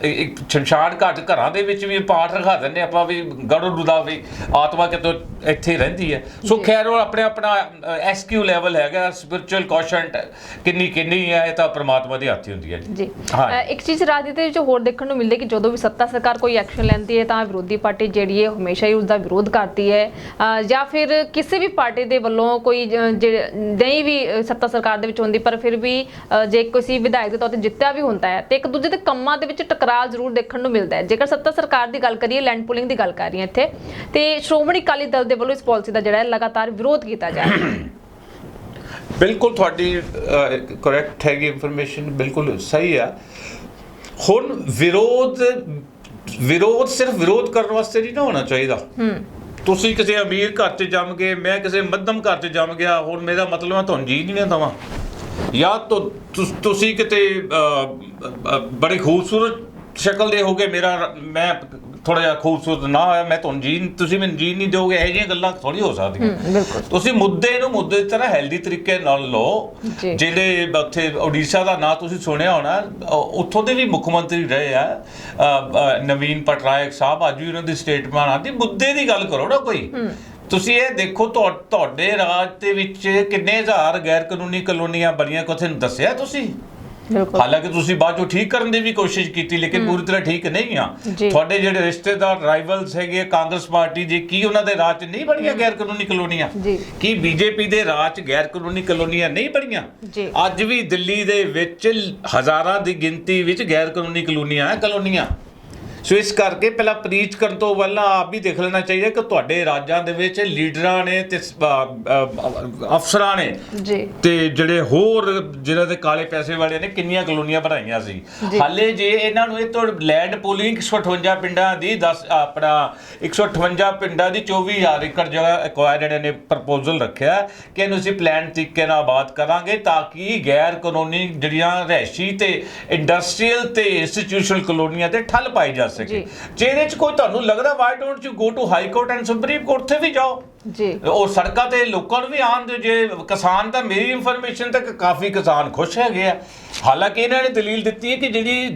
ਇੱਕ ਸ਼ਮਸ਼ਾਨ ਘਾਟ ਘਰਾਂ ਦੇ ਵਿੱਚ ਵੀ ਪਾਠ ਰਖਾ ਦਿੰਦੇ ਆਪਾਂ ਵੀ ਗੜੂ ਦਾ ਵੀ ਆਤਮਾ ਕਿਤੋਂ ਇੱਥੇ ਰਹਿੰਦੀ ਹੈ। ਸੋ ਖੈਰ ਉਹ ਆਪਣੇ ਆਪਣਾ ਐਸਕਿਊ ਲੈਵਲ ਹੈਗਾ ਸਪਿਰਚੁਅਲ ਕੋਸ਼ੈਂਟ ਕਿੰਨੀ ਕਿੰਨੀ ਹੈ ਇਹ ਤਾਂ ਪ੍ਰਮਾਤਮਾ ਦੇ ਹੱਥ ਹੀ ਹੁੰਦੀ ਹੈ ਜੀ। ਇੱਕ ਚੀਜ਼ ਰਾਜਨੀਤੀ ਵਿੱਚ ਹੋਰ ਦੇਖਣ ਨੂੰ ਮਿਲਦੀ ਕਿ ਜਦੋਂ ਵੀ ਸੱਤਾ ਸਰਕਾਰ ਕੋਈ ਐਕਸ਼ਨ ਲੈਂਦੀ ਹੈ ਤਾਂ ਵਿਰੋਧੀ ਪਾਰਟੀ ਜਿਹੜੀ ਹੈ ਹਮੇਸ਼ਾ ਹੀ ਉਸ ਦਾ ਵਿਰੋਧ ਕਰਦੀ ਹੈ। ਜਾਂ ਫਿਰ ਕਿਸੇ ਵੀ ਪਾਰਟੀ ਦੇ ਵੱਲੋਂ ਕੋਈ ਨਹੀਂ ਵੀ ਸੱਤਾ ਸਰਕਾਰ ਦੇ ਵਿੱਚ ਹੁੰਦੀ ਪਰ ਫਿਰ ਵੀ ਜੇ ਕਿਸੇ ਵਿਧਾਇਕ ਦੇ ਤੌਰ ਤੇ ਜਿੱਤਿਆ ਵੀ ਹੁੰਦਾ ਹੈ ਤੇ ਇੱਕ ਦੂਜੇ ਦੇ ਕੰਮਾਂ ਦੇ ਵਿੱਚ ਟਕਰਾਅ ਜ਼ਰੂਰ ਦੇਖਣ ਨੂੰ ਮਿਲਦਾ ਹੈ। ਜੇਕਰ ਸੱਤਾ ਸਰਕਾਰ ਦੀ ਗੱਲ ਕਰੀਏ ਲੈਂਡ ਪੁਲਿੰਗ ਦੀ ਗੱਲ ਕਰ ਰਹੀ ਹਾਂ ਇੱਥੇ ਤੇ ਸ਼੍ਰੋਮਣੀ ਅਕਾਲੀ ਦਲ ਦੇ ਵੱਲੋਂ ਇਸ ਪਾਲਿਸੀ ਦਾ ਜਿਹੜਾ ਹੈ ਲਗਾਤਾਰ ਵਿਰੋਧ ਕੀਤਾ ਜਾ ਰਿਹਾ ਹੈ। ਬਿਲਕੁਲ ਤੁਹਾਡੀ ਕਰੈਕਟ ਹੈਗੀ ਇਨਫੋਰਮੇਸ਼ਨ ਬਿਲਕੁਲ ਸਹੀ ਆ। ਹੁਣ ਵਿਰੋਧ ਵਿਰੋਧ ਸਿਰਫ ਵਿਰੋਧ ਕਰਨ ਵਾਸਤੇ ਨਹੀਂ ਨਾ ਹੋਣਾ ਚਾਹੀਦਾ। ਹੂੰ। ਤੁਸੀਂ ਕਿਸੇ ਅਮੀਰ ਘਰ 'ਚ ਜੰਮ ਗਏ ਮੈਂ ਕਿਸੇ ਮੱਧਮ ਘਰ 'ਚ ਜੰਮ ਗਿਆ ਹੁਣ ਮੇਰਾ ਮਤਲਬ ਮੈਂ ਤੁਹਾਨੂੰ ਜੀ ਨਹੀਂ ਦਵਾਂ ਜਾਂ ਤੁਸ- ਕਿਤੇ ਬੜੇ ਖੂਬਸੂਰਤ ਸ਼ਕਲ ਦੇ ਹੋਗੇ ਮੇਰਾ ਮੈਂ ਥੋੜਾ ਜਿਹਾ ਖੂਬਸੂਰਤ ਨਾ ਹੋਇਆ ਮੈਂ ਤੁਹਾਨੂੰ ਜੀ ਤੁਸੀਂ ਮੈਨੂੰ ਜੀ ਨਹੀਂ ਦਿਓਗੇ ਇਹ ਜਿਹੀਆਂ ਗੱਲਾਂ ਥੋੜੀ ਹੋ ਸਕਦੀਆਂ। ਬਿਲਕੁਲ। ਤੁਸੀਂ ਮੁੱਦੇ ਨੂੰ ਮੁੱਦੇ ਦੀ ਤਰ੍ਹਾਂ ਹੈਲਦੀ ਤਰੀਕੇ ਨਾਲ ਲਓ। ਜਿਹੜੇ ਉੱਥੇ ਓਡੀਸ਼ਾ ਦਾ ਨਾਂ ਤੁਸੀਂ ਸੁਣਿਆ ਹੋਣਾ ਉੱਥੋਂ ਦੇ ਵੀ ਮੁੱਖ ਮੰਤਰੀ ਰਹੇ ਆ ਨਵੀਨ ਪਟਨਾਇਕ ਸਾਹਿਬ ਅੱਜ ਵੀ ਉਹਨਾਂ ਦੀ ਸਟੇਟਮੈਂਟ ਆਉਂਦੀ ਮੁੱਦੇ ਦੀ ਗੱਲ ਕਰੋ ਨਾ ਕੋਈ। ਤੁਸੀਂ ਇਹ ਦੇਖੋ ਤੁਹਾ- ਤੁਹਾਡੇ ਰਾਜ ਦੇ ਵਿੱਚ ਕਿੰਨੇ ਹਜ਼ਾਰ ਗੈਰ ਕਾਨੂੰਨੀ ਕਲੋਨੀਆਂ ਬਣੀਆਂ ਕੁਛ ਨੂੰ ਦੱਸਿਆ ਤੁਸੀਂ? ਹਾਲਾਂਕਿ ਤੁਸੀਂ ਬਾਅਦ ਚੋਂ ਠੀਕ ਕਰਨ ਦੀ ਵੀ ਕੋਸ਼ਿਸ਼ ਕੀਤੀ ਲੇਕਿਨ ਪੂਰੀ ਤਰ੍ਹਾਂ ਠੀਕ ਨਹੀਂ ਆ। ਤੁਹਾਡੇ ਜਿਹੜੇ ਰਿਸ਼ਤੇਦਾਰ ਰਾਈਵਲਸ ਹੈਗੇ ਕਾਂਗਰਸ ਪਾਰਟੀ ਦੇ ਕੀ ਉਹਨਾਂ ਦੇ ਰਾਜ 'ਚ ਨਹੀਂ ਬਣੀਆਂ ਗੈਰ ਕਾਨੂੰਨੀ ਕਲੋਨੀਆਂ? ਕੀ ਬੀਜੇਪੀ ਦੇ ਰਾਜ 'ਚ ਗੈਰ ਕਾਨੂੰਨੀ ਕਲੋਨੀਆਂ ਨਹੀਂ ਬਣੀਆਂ। ਅੱਜ ਵੀ ਦਿੱਲੀ ਦੇ ਵਿੱਚ ਹਜ਼ਾਰਾਂ ਦੀ ਗਿਣਤੀ ਵਿੱਚ ਗੈਰ ਕਾਨੂੰਨੀ ਕਲੋਨੀਆਂ ਹੈ ਕਲੋਨੀਆਂ। ਸੋ ਇਸ ਕਰਕੇ ਪਹਿਲਾਂ ਪ੍ਰੀਚ ਕਰਨ ਤੋਂ ਪਹਿਲਾਂ ਆਪ ਵੀ ਦੇਖ ਲੈਣਾ ਚਾਹੀਦਾ ਕਿ ਤੁਹਾਡੇ ਰਾਜਾਂ ਦੇ ਵਿੱਚ ਲੀਡਰਾਂ ਨੇ ਤੇ ਅਫਸਰਾਂ ਨੇ ਜੀ ਤੇ ਜਿਹੜੇ ਹੋਰ ਜਿਹਨਾਂ ਦੇ ਕਾਲੇ ਪੈਸੇ ਵਾਲੇ ਨੇ ਕਿੰਨੀਆਂ ਕਲੋਨੀਆਂ ਬਣਾਈਆਂ ਸੀ। ਹਾਲੇ ਜੇ ਇਹਨਾਂ ਨੂੰ ਇਹ ਤੋਂ ਲੈਂਡ ਪੂਲਿੰਗ 158 ਪਿੰਡਾਂ ਦੀ 10 ਆਪਣਾ 158 ਪਿੰਡਾਂ ਦੀ 24000 ਏਕੜ ਜਗ੍ਹਾ ਐਕਵਾਇਰ ਜਿਹੜੇ ਨੇ ਪ੍ਰਪੋਜ਼ਲ ਰੱਖਿਆ ਕਿ ਇਹਨੂੰ ਅਸੀਂ ਪਲਾਨ ਤਰੀਕੇ ਨਾਲ ਆਬਾਦ ਕਰਾਂਗੇ ਤਾਂ ਕਿ ਗੈਰ ਕਾਨੂੰਨੀ ਜਿਹੜੀਆਂ ਰਹਿਸ਼ੀ ਤੇ ਇੰਡਸਟਰੀਅਲ ਤੇ ਇੰਸਟੀਟਿਊਸ਼ਨਲ ਕਲੋਨੀਆਂ ਤੇ ਠੱਲ ਪਾਈ ਜਾ ਸਕੇ। ਜੀ। ਇਹਦੇ ਚ ਕੋਈ ਤੁਹਾਨੂੰ ਲੱਗਦਾ why don't you go to high court and supreme court ਤੇ ਵੀ ਜਾਓ? ਜੀ। ਉਹ ਸੜਕਾਂ ਤੇ ਲੋਕਾਂ ਨੂੰ ਵੀ ਆਉਣ ਦਿਓ। ਜੇ ਕਿਸਾਨ ਤਾਂ ਮੇਰੀ ਇਨਫੋਰਮੇਸ਼ਨ ਤੱਕ ਕਾਫੀ ਕਿਸਾਨ ਖੁਸ਼ ਹੈਗੇ ਆ। ਹਾਲਾਂਕਿ ਇਹਨਾਂ ਨੇ ਦਲੀਲ ਦਿੱਤੀ ਹੈ ਕਿ ਜਿਹੜੀ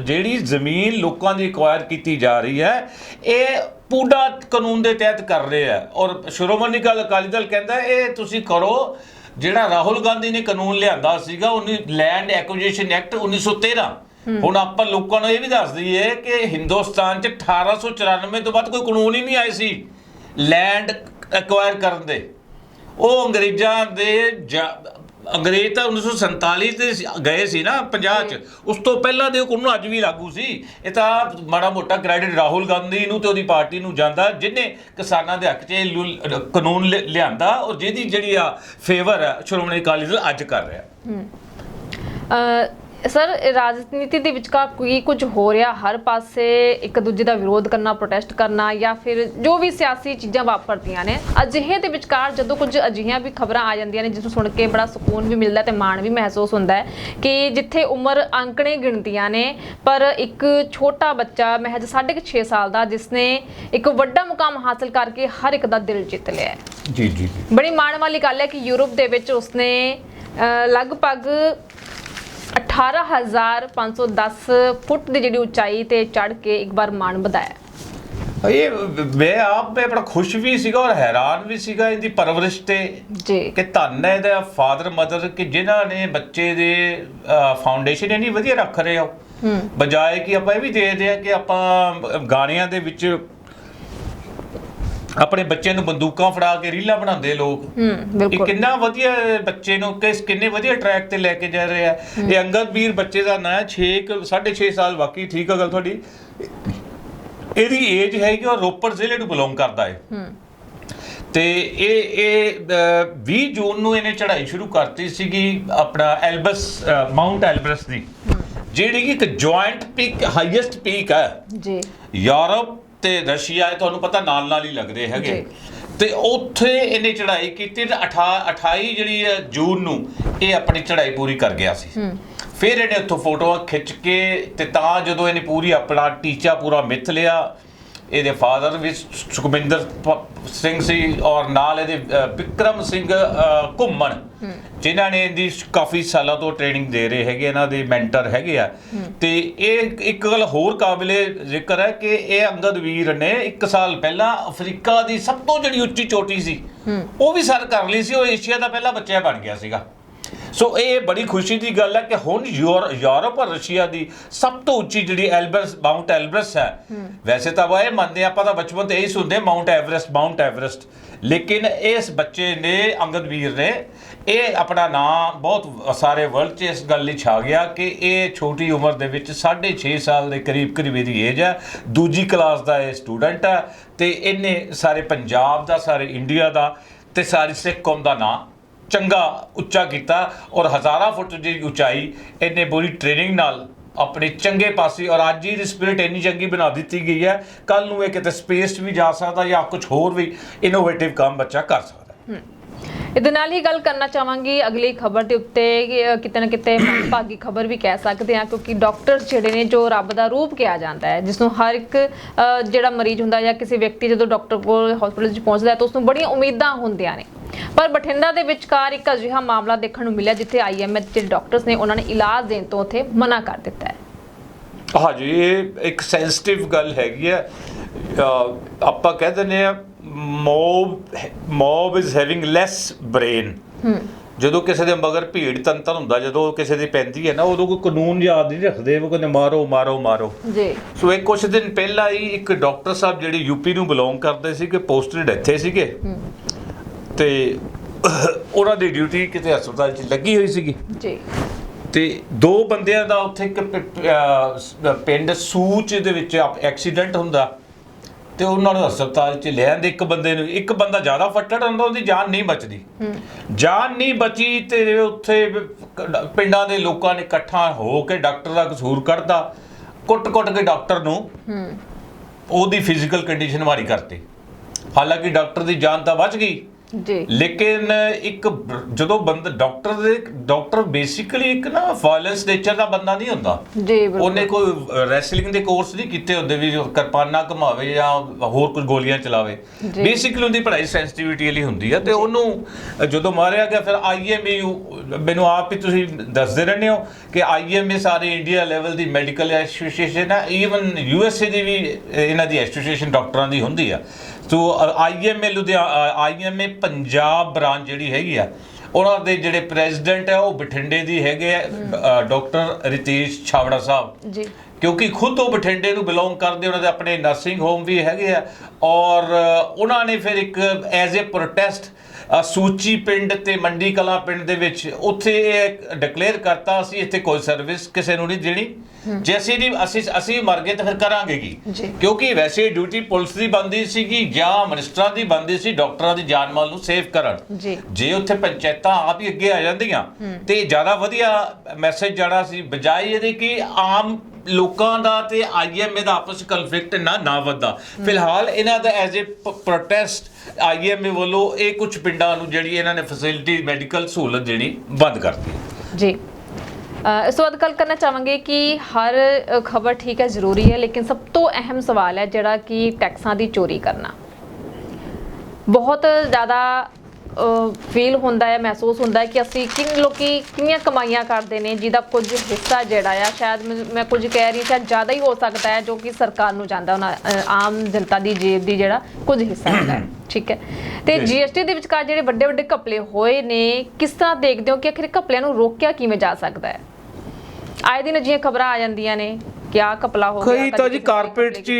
ਜਿਹੜੀ ਜ਼ਮੀਨ ਲੋਕਾਂ ਦੀ ਐਕਵਾਇਰ ਕੀਤੀ ਜਾ ਰਹੀ ਹੈ ਇਹ ਪੂਡਾ ਕਾਨੂੰਨ ਦੇ ਤਹਿਤ ਕਰ ਰਹੇ ਆ। ਔਰ ਸ਼੍ਰੋਮਣੀ ਅਕਾਲੀ ਦਲ ਕਹਿੰਦਾ ਇਹ ਤੁਸੀਂ ਕਰੋ। ਜਿਹੜਾ ਰਾਹੁਲ ਗਾਂਧੀ ਨੇ ਕਾਨੂੰਨ ਲਿਆਂਦਾ ਸੀਗਾ ਉਹਨੇ ਲੈਂਡ ਐਕੁਜੀਸ਼ਨ ਐਕਟ 1913 ਹੁਣ ਆਪਾਂ ਲੋਕਾਂ ਨੂੰ ਇਹ ਵੀ ਦੱਸ ਦਈਏ ਕਿ ਹਿੰਦੁਸਤਾਨ 'ਚ 1894 ਤੋਂ ਬਾਅਦ ਕੋਈ ਕਾਨੂੰਨ ਹੀ ਨਹੀਂ ਆਏ ਸੀ ਲੈਂਡ ਐਕਵਾਇਰ ਕਰਨ ਦੇ। ਉਹ ਅੰਗਰੇਜ਼ਾਂ ਦੇ ਅੰਗਰੇਜ਼ ਤਾਂ 1947 ਤੇ ਗਏ ਸੀ ਨਾ 50 ਚ। ਉਸ ਤੋਂ ਪਹਿਲਾਂ ਦੇ ਉਹ ਕਾਨੂੰਨ ਅੱਜ ਵੀ ਲਾਗੂ ਸੀ। ਇਹ ਤਾਂ ਮਾੜਾ ਮੋਟਾ ਕ੍ਰੈਡਿਟ ਰਾਹੁਲ ਗਾਂਧੀ ਨੂੰ ਤੇ ਉਹਦੀ ਪਾਰਟੀ ਨੂੰ ਜਾਂਦਾ ਜਿਨੇ ਕਿਸਾਨਾਂ ਦੇ ਹੱਕ 'ਚ ਕਾਨੂੰਨ ਲਿਆਂਦਾ ਔਰ ਜਿਹਦੀ ਜਿਹੜੀ ਆ ਫੇਵਰ ਹੈ ਸ਼੍ਰੋਮਣੀ ਅਕਾਲੀ ਦਲ ਅੱਜ ਕਰ ਰਿਹਾ। ਅ, ਸਰ ਰਾਜਨੀਤੀ ਦੇ ਵਿਚਕਾਰ ਕੀ ਕੁਝ ਹੋ ਰਿਹਾ? ਹਰ ਪਾਸੇ ਇੱਕ ਦੂਜੇ ਦਾ ਵਿਰੋਧ ਕਰਨਾ ਪ੍ਰੋਟੈਸਟ ਕਰਨਾ ਜਾਂ ਫਿਰ ਜੋ ਵੀ ਸਿਆਸੀ ਚੀਜ਼ਾਂ ਵਾਪਰਦੀਆਂ ਨੇ ਅਜਿਹੇ ਦੇ ਵਿਚਕਾਰ ਜਦੋਂ ਕੁਝ ਅਜਿਹੀਆਂ ਵੀ ਖਬਰਾਂ ਆ ਜਾਂਦੀਆਂ ਨੇ ਜਿਸ ਨੂੰ ਸੁਣ ਕੇ ਬੜਾ ਸਕੂਨ ਵੀ ਮਿਲਦਾ ਤੇ ਮਾਣ ਵੀ ਮਹਿਸੂਸ ਹੁੰਦਾ ਹੈ ਕਿ ਜਿੱਥੇ ਉਮਰ ਅੰਕੜੇ ਗਿਣਤੀਆਂ ਨੇ ਪਰ ਇੱਕ ਛੋਟਾ ਬੱਚਾ ਮਹਿਜ 6.5 ਸਾਲ ਦਾ ਜਿਸਨੇ ਇੱਕ ਵੱਡਾ ਮੁਕਾਮ ਹਾਸਲ ਕਰਕੇ ਹਰ ਇੱਕ ਦਾ ਦਿਲ ਜਿੱਤ ਲਿਆ ਹੈ। ਜੀ ਜੀ ਬੜੀ ਮਾਣ ਵਾਲੀ ਗੱਲ ਹੈ ਕਿ ਯੂਰਪ ਦੇ ਵਿੱਚ ਉਸਨੇ ਲਗਭਗ 18510 ਫੁੱਟ ਦੀ ਜਿਹੜੀ ਉਚਾਈ ਤੇ ਚੜ ਕੇ ਇੱਕ ਵਾਰ ਮਾਣ ਵਧਾਇਆ। ਇਹ ਮੈਂ ਆਪ ਮੈਂ ਬੜਾ ਖੁਸ਼ ਵੀ ਸੀਗਾ ਔਰ ਹੈਰਾਨ ਵੀ ਸੀਗਾ ਇਹਦੀ ਪਰਵਰਿਸ਼ ਤੇ ਜੀ। ਕਿ ਧੰਨ ਹੈ ਇਹਦਾ ਫਾਦਰ ਮਦਰ ਕਿ ਜਿਨ੍ਹਾਂ ਨੇ ਬੱਚੇ ਦੇ ਫਾਊਂਡੇਸ਼ਨ ਇੰਨੀ ਵਧੀਆ ਰੱਖ ਰਹੇ ਹੋ। ਹੂੰ। ਬਜਾਏ ਕਿ ਆਪਾਂ ਇਹ ਵੀ ਦੇਖਦੇ ਆ ਕਿ ਆਪਾਂ ਗਾਣਿਆਂ ਦੇ ਵਿੱਚ ਆਪਣੇ ਬੱਚਿਆਂ ਨੂੰ ਬੰਦੂਕਾਂ ਫੜਾ ਕੇ ਰੀਲਾਂ ਬਣਾਉਂਦੇ ਲੋਕ। ਹੂੰ ਇਹ ਬਿਲਕੁਲ। ਕਿੰਨਾ ਵਧੀਆ ਬੱਚੇ ਨੂੰ ਕਿਸ ਕਿੰਨੇ ਵਧੀਆ ਟਰੈਕ ਤੇ ਲੈ ਕੇ ਜਾ ਰਹੇ ਇਹ ਅੰਗਦ ਵੀਰ ਬੱਚੇ ਦਾ ਨਾਂ 6 6.5 ਸਾਲ ਵਾਕਈ ਠੀਕ ਆ ਗੱਲ ਤੁਹਾਡੀ। ਇਹਦੀ ਏਜ ਹੈ ਕਿ ਉਹ ਰੋਪੜ ਜ਼ਿਲ੍ਹੇ ਨੂੰ ਬਿਲੋਂਗ ਕਰਦਾ ਹੈ। ਹੂੰ। ਤੇ ਇਹ ਇਹ ਅ, 20 ਜੂਨ ਨੂੰ ਇਹਨੇ ਚੜ੍ਹਾਈ ਸ਼ੁਰੂ ਕਰਤੀ ਸੀਗੀ ਆਪਣਾ ਐਲਬਸ ਅ, ਮਾਊਂਟ ਐਲਬਰਸ ਦੀ। ਜਿਹੜੀ ਕਿ ਇੱਕ ਜੁਆਇੰਟ ਪੀਕ ਹਾਈਐਸਟ ਪੀਕ ਹੈ। ਜੀ। ਯੂਰਪ ਤੇ ਰਸ਼ੀਆ ਇਹ ਤੁਹਾਨੂੰ ਪਤਾ ਨਾਲ ਨਾਲ ਹੀ ਲੱਗਦੇ ਹੈਗੇ। ਤੇ ਉੱਥੇ ਇਹਨੇ ਚੜ੍ਹਾਈ ਕੀਤੀ ਤੇ 28 28 ਜਿਹੜੀ ਹੈ ਜੂਨ ਨੂੰ ਇਹ ਆਪਣੀ ਚੜ੍ਹਾਈ ਪੂਰੀ ਕਰ ਗਿਆ ਸੀ। ਫਿਰ ਇਹਨੇ ਉੱਥੋਂ ਫੋਟੋਆਂ ਖਿੱਚ ਕੇ ਤੇ ਤਾਂ ਜਦੋਂ ਇਹਨੇ ਪੂਰੀ ਆਪਣਾ ਟੀਚਾ ਪੂਰਾ ਮਿੱਥ ਲਿਆ ਇਹਦੇ ਫਾਦਰ ਵੀ ਸੁਖਮਿੰਦਰ ਸਿੰਘ ਸੀ ਔਰ ਨਾਲ ਇਹਦੇ ਵਿਕਰਮ ਸਿੰਘ ਘੁੰਮਣ। ਜਿਨ੍ਹਾਂ ਨੇ ਇਹਦੀ ਕਾਫੀ ਸਾਲਾਂ ਤੋਂ ਟ੍ਰੇਨਿੰਗ ਦੇ ਰਹੇ ਹੈਗੇ, ਇਹਨਾਂ ਦੇ ਮੈਂਟਰ ਹੈਗੇ ਆ। ਤੇ ਇਹ ਇੱਕ ਗੱਲ ਹੋਰ ਕਾਬਿਲੇ ਜ਼ਿਕਰ ਹੈ ਕਿ ਇਹ ਅੰਗਦ ਵੀਰ ਨੇ 1 ਸਾਲ ਪਹਿਲਾਂ ਅਫਰੀਕਾ ਦੀ ਸਭ ਤੋਂ ਜਿਹੜੀ ਉੱਚੀ ਚੋਟੀ ਸੀ, ਉਹ ਵੀ ਸਰ ਕਰ ਲਈ ਸੀ, ਉਹ ਏਸ਼ੀਆ ਦਾ ਪਹਿਲਾ ਬੱਚਾ ਬਣ ਗਿਆ ਸੀਗਾ। ਸੋ ਇਹ ਬੜੀ ਖੁਸ਼ੀ ਦੀ ਗੱਲ ਹੈ ਕਿ ਹੁਣ ਯੂਰਪ ਔਰ ਰਸ਼ੀਆ ਦੀ ਸਭ ਤੋਂ ਉੱਚੀ ਜਿਹੜੀ ਐਲਬਰਸ, ਮਾਊਂਟ ਐਲਬਰਸ ਹੈ। ਵੈਸੇ ਤਾਂ ਉਹ ਇਹ ਮੰਨਦੇ ਆਪਾਂ ਤਾਂ ਬਚਪਨ ਤੇ ਇਹੀ ਸੁਣਦੇ ਮਾਊਂਟ ਐਵਰੈਸਟ ਮਾਊਂਟ ਐਵਰੈਸਟ। ਲੇਕਿਨ ਇਸ ਬੱਚੇ ਨੇ, ਅੰਗਦ ਵੀਰ ਨੇ ਇਹ ਆਪਣਾ ਨਾਂ ਬਹੁਤ ਸਾਰੇ ਵਰਲਡ 'ਚ ਇਸ ਗੱਲ ਲਈ ਛਾ ਗਿਆ ਕਿ ਇਹ ਛੋਟੀ ਉਮਰ ਦੇ ਵਿੱਚ 6.5 ਸਾਲ ਦੇ ਕਰੀਬ ਕਰੀਬ ਇਹਦੀ ਏਜ ਹੈ। ਦੂਜੀ ਕਲਾਸ ਦਾ ਇਹ ਸਟੂਡੈਂਟ ਹੈ ਤੇ ਇਹਨੇ ਸਾਰੇ ਪੰਜਾਬ ਦਾ, ਸਾਰੇ ਇੰਡੀਆ ਦਾ ਤੇ ਸਾਰੀ ਸਿੱਖ ਕੌਮ ਦਾ ਨਾਂ ਚੰਗਾ, ਉੱਚਾ ਕੀਤਾ ਔਰ ਹਜ਼ਾਰਾਂ ਫੁੱਟ ਦੀ ਉਚਾਈ ਇਹਨੇ ਪੂਰੀ ਟ੍ਰੇਨਿੰਗ ਨਾਲ ਆਪਣੇ ਚੰਗੇ ਪਾਸੇ ਔਰ ਅੱਜ ਹੀ ਦੀ ਸਪਿਰਿਟ ਇੰਨੀ ਚੰਗੀ ਬਣਾ ਦਿੱਤੀ ਗਈ ਹੈ। ਕੱਲ ਨੂੰ ਇਹ ਕਿਤੇ ਸਪੇਸ 'ਚ ਵੀ ਜਾ ਸਕਦਾ ਜਾਂ ਕੁਝ ਹੋਰ ਵੀ ਇਨੋਵੇਟਿਵ ਕੰਮ ਬੱਚਾ ਕਰ ਸਕਦਾ ਹੈ। ਇਹਦੇ ਨਾਲ ਹੀ ਗੱਲ ਕਰਨਾ ਚਾਹਾਂਗੀ। ਅਗਲੀ ਖਬਰ ਦੇ ਉੱਤੇ ਕਿਤੇ ਨਾ ਕਿਤੇ ਭਾਗੀ ਖਬਰ ਵੀ ਕਹਿ ਸਕਦੇ ਹਾਂ, ਕਿਉਂਕਿ ਡਾਕਟਰ ਜਿਹੜੇ ਨੇ, ਜੋ ਰੱਬ ਦਾ ਰੂਪ ਕਿਹਾ ਜਾਂਦਾ ਹੈ ਜਿਸ ਨੂੰ ਹਰ ਇੱਕ ਜਿਹੜਾ ਮਰੀਜ਼ ਹੁੰਦਾ ਜਾਂ ਕਿਸੇ ਵਿਅਕਤੀ ਜਦੋਂ ਡਾਕਟਰ ਕੋਲ ਹਸਪੀਟਲ 'ਚ ਪਹੁੰਚਦਾ ਹੈ, ਤਾਂ ਉਸ ਨੂੰ ਬੜੀਆਂ ਉਮੀਦਾਂ ਹੁੰਦੀਆਂ ਨੇ। ਪਰ ਬਠਿੰਡਾ ਦੇ ਵਿਚਕਾਰ ਇੱਕ ਅਜਿਹਾ ਮਾਮਲਾ ਦੇਖਣ ਨੂੰ ਮਿਲਿਆ, ਜਿੱਥੇ ਆਈਐਮਐਚ ਜਿਹੜੇ ਡਾਕਟਰਸ ਨੇ ਉਹਨਾਂ ਨੇ ਇਲਾਜ ਦੇਣ ਤੋਂ ਉੱਥੇ ਮਨਾ ਕਰ ਦਿੱਤਾ ਹੈ। ਹਾਂਜੀ, ਇਹ ਇੱਕ ਸੈਂਸਿਟਿਵ ਗੱਲ ਹੈਗੀ ਆ ਆਪਾਂ ਕਹਿ ਦਿੰਦੇ ਆ mob mob is having less brain ਜਦੋਂ ਕਿਸੇ ਦੇ ਮਗਰ ਭੀੜ ਤੰਤਰ ਹੁੰਦਾ ਜਦੋਂ ਕਿਸੇ ਦੀ ਪੈਂਦੀ ਹੈ ਨਾ ਉਦੋਂ ਕੋਈ ਕਾਨੂੰਨ ਯਾਦ ਨਹੀਂ ਰੱਖਦੇ ਉਹ ਕਹਿੰਦੇ ਮਾਰੋ ਮਾਰੋ ਮਾਰੋ। ਜੀ। ਸੋ ਇਹ ਕੁਝ ਦਿਨ ਪਹਿਲਾਂ ਹੀ ਇੱਕ ਡਾਕਟਰ ਸਾਹਿਬ ਜਿਹੜੇ ਯੂਪੀ ਨੂੰ ਬਿਲੋਂਗ ਕਰਦੇ ਸੀ ਕਿ ਪੋਸਟਡ ਇੱਥੇ ਸੀਗੇ। ਤੇ ਉਹਨਾਂ ਦੀ ਡਿਊਟੀ ਕਿਤੇ ਹਸਪਤਾਲ 'ਚ ਲੱਗੀ ਹੋਈ ਸੀਗੀ। ਜੀ। ਤੇ ਦੋ ਬੰਦਿਆਂ ਦਾ ਉੱਥੇ ਇੱਕ ਪਿੰਡ ਸੂਚ ਦੇ ਵਿੱਚ ਐਕਸੀਡੈਂਟ ਹੁੰਦਾ। ਤੇ ਉਹਨਾਂ ਨੂੰ ਹਸਪਤਾਲ 'ਚ ਲੈ ਆਂਦੇ ਇੱਕ ਬੰਦੇ ਨੂੰ ਇੱਕ ਬੰਦਾ ਜ਼ਿਆਦਾ ਫੱਟੜ ਹੁੰਦਾ ਉਹਦੀ ਜਾਨ ਨਹੀਂ ਬਚਦੀ। ਜਾਨ ਨਹੀਂ ਬਚੀ ਤੇ ਉੱਥੇ ਪਿੰਡਾਂ ਦੇ ਲੋਕਾਂ ਨੇ ਇਕੱਠਾ ਹੋ ਕੇ ਡਾਕਟਰ ਦਾ ਕਸੂਰ ਕੱਢਦਾ ਕੁੱਟ-ਕੁੱਟ ਕੇ ਡਾਕਟਰ ਨੂੰ ਉਹਦੀ ਫਿਜ਼ੀਕਲ ਕੰਡੀਸ਼ਨ ਮਾਰੀ ਕਰਤੀ। ਹਾਲਾਂਕਿ ਡਾਕਟਰ ਦੀ ਜਾਨ ਤਾਂ ਬਚ ਗਈ। ਜੀ। ਲੇਕਿਨ ਇੱਕ ਬ- ਜਦੋਂ ਬੰਦਾ ਡਾਕਟਰ ਦੇ ਡਾਕਟਰ ਬੇਸਿਕਲੀ ਇੱਕ ਨਾ ਵਾਇਲੈਂਸ ਨੇਚਰ ਦਾ ਬੰਦਾ ਨਹੀਂ ਹੁੰਦਾ। ਜੀ ਬਿਲਕੁਲ। ਉਹਨੇ ਕੋਈ ਰੈਸਲਿੰਗ ਦੇ ਕੋਰਸ ਨਹੀਂ ਕੀਤੇ ਹੁੰਦੇ ਵੀ ਜੋ ਕਿਰਪਾਨਾਂ ਘਮਾਵੇ ਜਾਂ ਹੋਰ ਕੁਝ ਗੋਲੀਆਂ ਚਲਾਵੇ। ਜੀ। ਬੇਸਿਕਲੀ ਉਹਦੀ ਪੜ੍ਹਾਈ ਸੈਂਸਿਟੀਵਿਟੀ ਵਾਲੀ ਹੁੰਦੀ ਹੈ ਤੇ ਉਹਨੂੰ ਜਦੋਂ ਮਾਰਿਆ ਗਿਆ ਫਿਰ ਆਈਐਮਏ ਮੈਨੂੰ ਆਪ ਹੀ ਤੁਸੀਂ ਦੱਸਦੇ ਰਹਿੰਦੇ ਹੋ ਕਿ ਆਈਐਮਏ ਸਾਰੇ ਇੰਡੀਆ ਲੈਵਲ ਦੀ ਮੈਡੀਕਲ ਐਸੋਸੀਏਸ਼ਨ ਹੈ ਈਵਨ ਯੂਐਸਏ ਦੀ ਵੀ ਇਹਨਾਂ ਦੀ ਐਸੋਸੀਏਸ਼ਨ ਡਾਕਟਰਾਂ ਦੀ ਹੁੰਦੀ ਆ। So IMA Ludhiana IMA Punjab branch ਜਿਹੜੀ ਹੈਗੀ ਆ ਉਹਨਾਂ ਦੇ ਜਿਹੜੇ ਪ੍ਰੈਜ਼ੀਡੈਂਟ ਹੈ ਉਹ ਬਠਿੰਡੇ ਦੀ ਹੈਗੇ ਆ ਡਾਕਟਰ ਰਿਤੇਸ਼ ਛਾਵੜਾ ਸਾਹਿਬ। ਜੀ। ਕਿਉਂਕਿ ਖੁਦ ਉਹ ਬਠਿੰਡੇ ਨੂੰ ਬਿਲੋਂਗ ਕਰਦੇ ਉਹਨਾਂ ਦੇ ਆਪਣੇ ਨਰਸਿੰਗ ਹੋਮ ਵੀ ਹੈਗੇ ਆ ਔਰ ਉਹਨਾਂ ਨੇ ਫਿਰ ਇੱਕ ਐਜ਼ ਅ ਪ੍ਰੋਟੈਸਟ ਸੂਚੀ ਪਿੰਡ ਤੇ ਮੰਡੀ ਕਲਾ ਪਿੰਡ ਦੇ ਵਿੱਚ ਉੱਥੇ ਡਿਕਲੇਅਰ ਕਰਤਾ ਅਸੀਂ ਇੱਥੇ ਕੋਈ ਸਰਵਿਸ ਕਿਸੇ ਨੂੰ ਨਹੀਂ ਦੇਣੀ। ਜੇ ਅਸੀਂ ਨਹੀਂ ਅਸੀਂ ਅਸੀਂ ਮਰ ਗਏ ਤਾਂ ਫਿਰ ਕਰਾਂਗੇ ਕੀ। ਕਿਉਂਕਿ ਵੈਸੇ ਡਿਊਟੀ ਪੁਲਿਸ ਦੀ ਬੰਦੀ ਸੀਗੀ ਜਾਂ ਮਿਨਿਸਟਰਾਂ ਦੀ ਬੰਦੀ ਸੀ ਡਾਕਟਰਾਂ ਦੀ ਜਾਨ ਮਾਲ ਨੂੰ ਸੇਵ ਕਰਨ। ਜੀ। ਜੇ ਉੱਥੇ ਪੰਚਾਇਤਾਂ ਆਪ ਹੀ ਅੱਗੇ ਆ ਜਾਂਦੀਆਂ ਤੇ ਜ਼ਿਆਦਾ ਵਧੀਆ ਮੈਸੇਜ ਜਾਣਾ ਸੀ ਬਜਾਏ ਇਹਦੇ ਕਿ ਆਮ ਲੋਕਾਂ ਦਾ ਤੇ ਆਈਐਮਏ ਦਾ ਆਪਸ ਕਨਫਲਿਕਟ ਨਾ ਨਾ ਵੱਧਦਾ। ਫਿਲਹਾਲ ਇਹਨਾਂ ਦਾ ਐਜ਼ ਅ ਪ੍ਰੋਟੈਸਟ ਆਈਐਮਏ ਵੱਲੋਂ ਇਹ ਕੁਝ ਪਿੰਡਾਂ ਨੂੰ ਜਿਹੜੀ ਇਹਨਾਂ ਨੇ ਫੈਸਿਲਿਟੀ ਮੈਡੀਕਲ ਸਹੂਲਤ ਜਿਹੜੀ ਬੰਦ ਕਰਤੀ ਹੈ। ਜੀ। ਅ, ਇਸ ਤੋਂ ਬਾਅਦ ਗੱਲ ਕਰਨਾ ਚਾਹਾਂਗੇ ਕਿ ਹਰ ਖਬਰ ਠੀਕ ਹੈ ਜ਼ਰੂਰੀ ਹੈ ਲੇਕਿਨ ਸਭ ਤੋਂ ਅਹਿਮ ਸਵਾਲ ਹੈ ਜਿਹੜਾ ਕਿ ਟੈਕਸਾਂ ਦੀ ਚੋਰੀ ਕਰਨਾ। ਬਹੁਤ ਜ਼ਿਆਦਾ ਫੀਲ ਹੁੰਦਾ ਹੈ ਮਹਿਸੂਸ ਹੁੰਦਾ ਹੈ ਕਿ ਅਸੀਂ ਕਿੰਨ ਲੋਕੀ ਕਿੰਨੀਆਂ ਕਮਾਈਆਂ ਕਰਦੇ ਨੇ ਜਿਹਦਾ ਕੁਝ ਹਿੱਸਾ ਜਿਹੜਾ ਆ ਸ਼ਾਇਦ ਮੈਂ- ਕੁਝ ਕਹਿ ਰਹੀ ਸ਼ਾਇਦ ਜ਼ਿਆਦਾ ਹੀ ਹੋ ਸਕਦਾ ਹੈ ਜੋ ਕਿ ਸਰਕਾਰ ਨੂੰ ਜਾਂਦਾ ਉਹਨਾਂ ਆਮ ਜਨਤਾ ਦੀ ਜੇਬ ਦੀ ਜਿਹੜਾ ਕੁਝ ਹਿੱਸਾ ਹੁੰਦਾ ਹੈ ਠੀਕ ਹੈ ਤੇ। ਜੀਐਸਟੀ ਦੇ ਵਿਚਕਾਰ ਜਿਹੜੇ ਵੱਡੇ ਵੱਡੇ ਘਪਲੇ ਹੋਏ ਨੇ ਕਿਸ ਤਰ੍ਹਾਂ ਦੇਖਦੇ ਹੋ ਕਿ ਆਖਿਰ ਘਪਲਿਆਂ ਨੂੰ ਰੋਕਿਆ ਕਿਵੇਂ ਜਾ ਸਕਦਾ ਹੈ ਆਏ ਦਿਨ ਅਜਿਹੀਆਂ ਖਬਰਾਂ ਆ ਜਾਂਦੀਆਂ ਨੇ ਕਿ ਆਹ ਘਪਲਾ ਹੋ ਗਿਆ ਕਈ ਤਾਂ ਜੀ ਕਾਰਪੋਰੇਟ 'ਚ।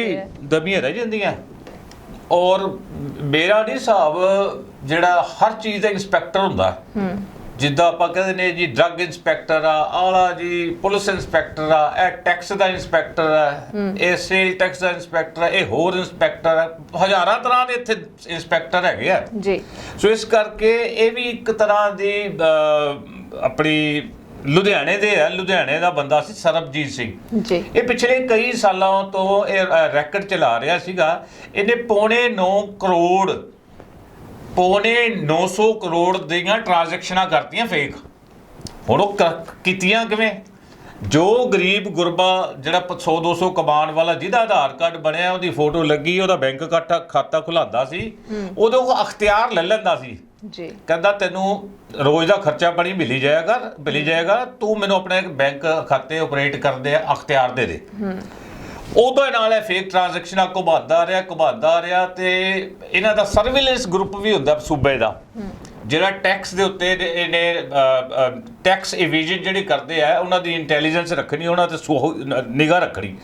ਦਬੀਆਂ ਰਹਿ ਜਾਂਦੀਆਂ ਔਰ ਮੇਰਾ ਨਹੀਂ ਹਿਸਾਬ ਜਿਹੜਾ ਹਰ ਚੀਜ਼ ਦਾ ਇੰਸਪੈਕਟਰ ਹੁੰਦਾ। ਹੂੰ। ਜਿੱਦਾਂ ਆਪਾਂ ਕਹਿੰਦੇ ਨੇ ਜੀ ਡਰੱਗ ਇੰਸਪੈਕਟਰ ਆ ਆਲਾ ਜੀ ਪੁਲਿਸ ਇੰਸਪੈਕਟਰ ਆ ਇਹ ਟੈਕਸ ਦਾ ਇੰਸਪੈਕਟਰ ਆ ਇਹ ਸੇਲ ਟੈਕਸ ਦਾ ਇੰਸਪੈਕਟਰ ਆ ਇਹ ਹੋਰ ਇੰਸਪੈਕਟਰ ਆ। ਹਜ਼ਾਰਾਂ ਤਰ੍ਹਾਂ ਦੇ ਇੱਥੇ ਇੰਸਪੈਕਟਰ ਹੈਗੇ ਆ। ਜੀ। ਸੋ ਇਸ ਕਰਕੇ ਇਹ ਵੀ ਇੱਕ ਤਰ੍ਹਾਂ ਦੀ ਆਪਣੀ ਲੁਧਿਆਣੇ ਦੇ ਆ ਲੁਧਿਆਣੇ ਦਾ ਬੰਦਾ ਸੀ ਸਰਬਜੀਤ ਸਿੰਘ। ਜੀ। ਇਹ ਪਿਛਲੇ ਕਈ ਸਾਲਾਂ ਤੋਂ ਇਹ ਰੈਕਟ ਚਲਾ ਰਿਹਾ ਸੀਗਾ। ਇਹਨੇ ਪੌਣੇ 9 ਕਰੋੜ ਪੌਣੇ 900 ਕਰੋੜ ਦੀਆਂ ਟ੍ਰਾਂਜੈਕਸ਼ਨਾਂ ਕਰਤੀਆਂ ਫੇਕ ਹੁਣ ਉਹ ਕੀਤੀਆਂ ਕਿਵੇਂ? ਜੋ ਗਰੀਬ ਗੁਰਬਾ ਜਿਹੜਾ 100 200 ਕਮਾਉਣ ਵਾਲਾ ਜਿਹਦਾ ਆਧਾਰ ਕਾਰਡ ਬਣਿਆ ਉਹਦੀ ਫੋਟੋ ਲੱਗੀ ਉਹਦਾ ਬੈਂਕ ਖਾਤਾ ਖਾਤਾ ਖੁਲਾਉਂਦਾ ਸੀ। ਉਦੋਂ ਉਹ ਅਖਤਿਆਰ ਲੈ ਲੈਂਦਾ ਸੀ। ਜੀ। ਕਹਿੰਦਾ ਤੈਨੂੰ ਰੋਜ਼ ਦਾ ਖਰਚਾ ਪਾਣੀ ਮਿਲੀ ਜਾਏਗਾ ਮਿਲੀ ਜਾਏਗਾ ਤੂੰ ਮੈਨੂੰ ਆਪਣੇ ਬੈਂਕ ਖਾਤੇ ਆਪਰੇਟ ਕਰਦੇ ਆ ਅਖਤਿਆਰ ਦੇ ਦੇ। ਉਹਦੇ ਨਾਲ ਇਹ ਫੇਕ ਟ੍ਰਾਂਜੈਕਸ਼ਨਾਂ ਘੁਮਾਉਂਦਾ ਰਿਹਾ ਘੁਮਾਉਂਦਾ ਰਿਹਾ ਤੇ ਇਹਨਾਂ ਦਾ ਸਰਵੇਲੈਂਸ ਗਰੁੱਪ ਵੀ ਹੁੰਦਾ ਸੂਬੇ ਦਾ। ਜਿਹੜਾ ਟੈਕਸ ਦੇ ਉੱਤੇ ਇਹਨੇ- ਟੈਕਸ ਇਵੇਜਨ ਜਿਹੜੇ ਕਰਦੇ ਆ ਉਹਨਾਂ ਦੀ ਇੰਟੈਲੀਜੈਂਸ ਰੱਖਣੀ ਉਹਨਾਂ ਤੇ ਨਿਗਾਹ ਰੱਖਣੀ।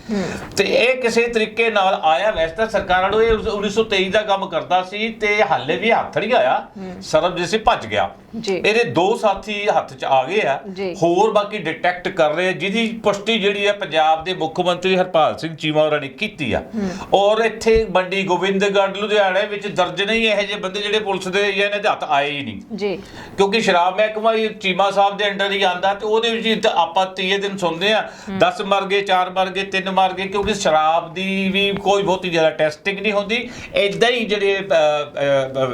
ਤੇ ਇਹ ਕਿਸੇ ਤਰੀਕੇ ਨਾਲ ਆਇਆ ਵੈਸੇ ਤਾਂ ਸਰਕਾਰਾਂ ਨੂੰ ਇਹ 1923 ਦਾ ਕੰਮ ਕਰਦਾ ਸੀ ਤੇ ਹਾਲੇ ਵੀ ਹੱਥ ਨਹੀਂ ਆਇਆ। ਸਰਬਜੀਤ ਸਿੰਘ ਭੱਜ ਗਿਆ। ਇਹਦੇ ਦੋ ਸਾਥੀ ਹੱਥ 'ਚ ਆ ਗਏ ਆ। ਹੋਰ ਬਾਕੀ ਡਿਟੈਕਟ ਕਰ ਰਹੇ ਜਿਹਦੀ ਪੁਸ਼ਟੀ ਜਿਹੜੀ ਹੈ ਪੰਜਾਬ ਦੇ ਮੁੱਖ ਮੰਤਰੀ ਹਰਪਾਲ ਸਿੰਘ ਚੀਮਾ ਹੋਰਾਂ ਨੇ ਕੀਤੀ ਆ। ਔਰ ਇੱਥੇ ਮੰਡੀ ਗੋਬਿੰਦਗੜ੍ਹ ਲੁਧਿਆਣੇ ਵਿੱਚ ਦਰਜਨਾਂ ਹੀ ਇਹੋ ਜਿਹੇ ਬੰਦੇ ਜਿਹੜੇ ਪੁਲਿਸ ਦੇ ਜਾਂ ਇਹਨਾਂ ਦੇ ਹੱਥ ਆਏ ਹੀ ਨਹੀਂ। ਜੀ। ਕਿਉਂਕਿ ਸ਼ਰਾਬ ਮਹਿਕਮਾ ਹੀ ਚੀਮਾ ਸਾਹਿਬ ਦੇ ਅੰਡਰ ਹੀ ਆਂਦਾ ਤੇ ਉਹਦੇ ਵਿੱਚ ਆਪਾਂ ਤੀਏ ਦਿਨ ਸੁਣਦੇ ਆ। 10 ਮਰ ਗਏ 4 ਮਰ ਗਏ 3 ਮਰ ਗਏ ਕਿਉਂਕਿ ਸ਼ਰਾਬ ਦੀ ਵੀ ਕੋਈ ਬਹੁਤੀ ਜ਼ਿਆਦਾ ਟੈਸਟਿੰਗ ਨਹੀਂ ਹੁੰਦੀ। ਇਦਾਂ ਹੀ ਜਿਹੜੇ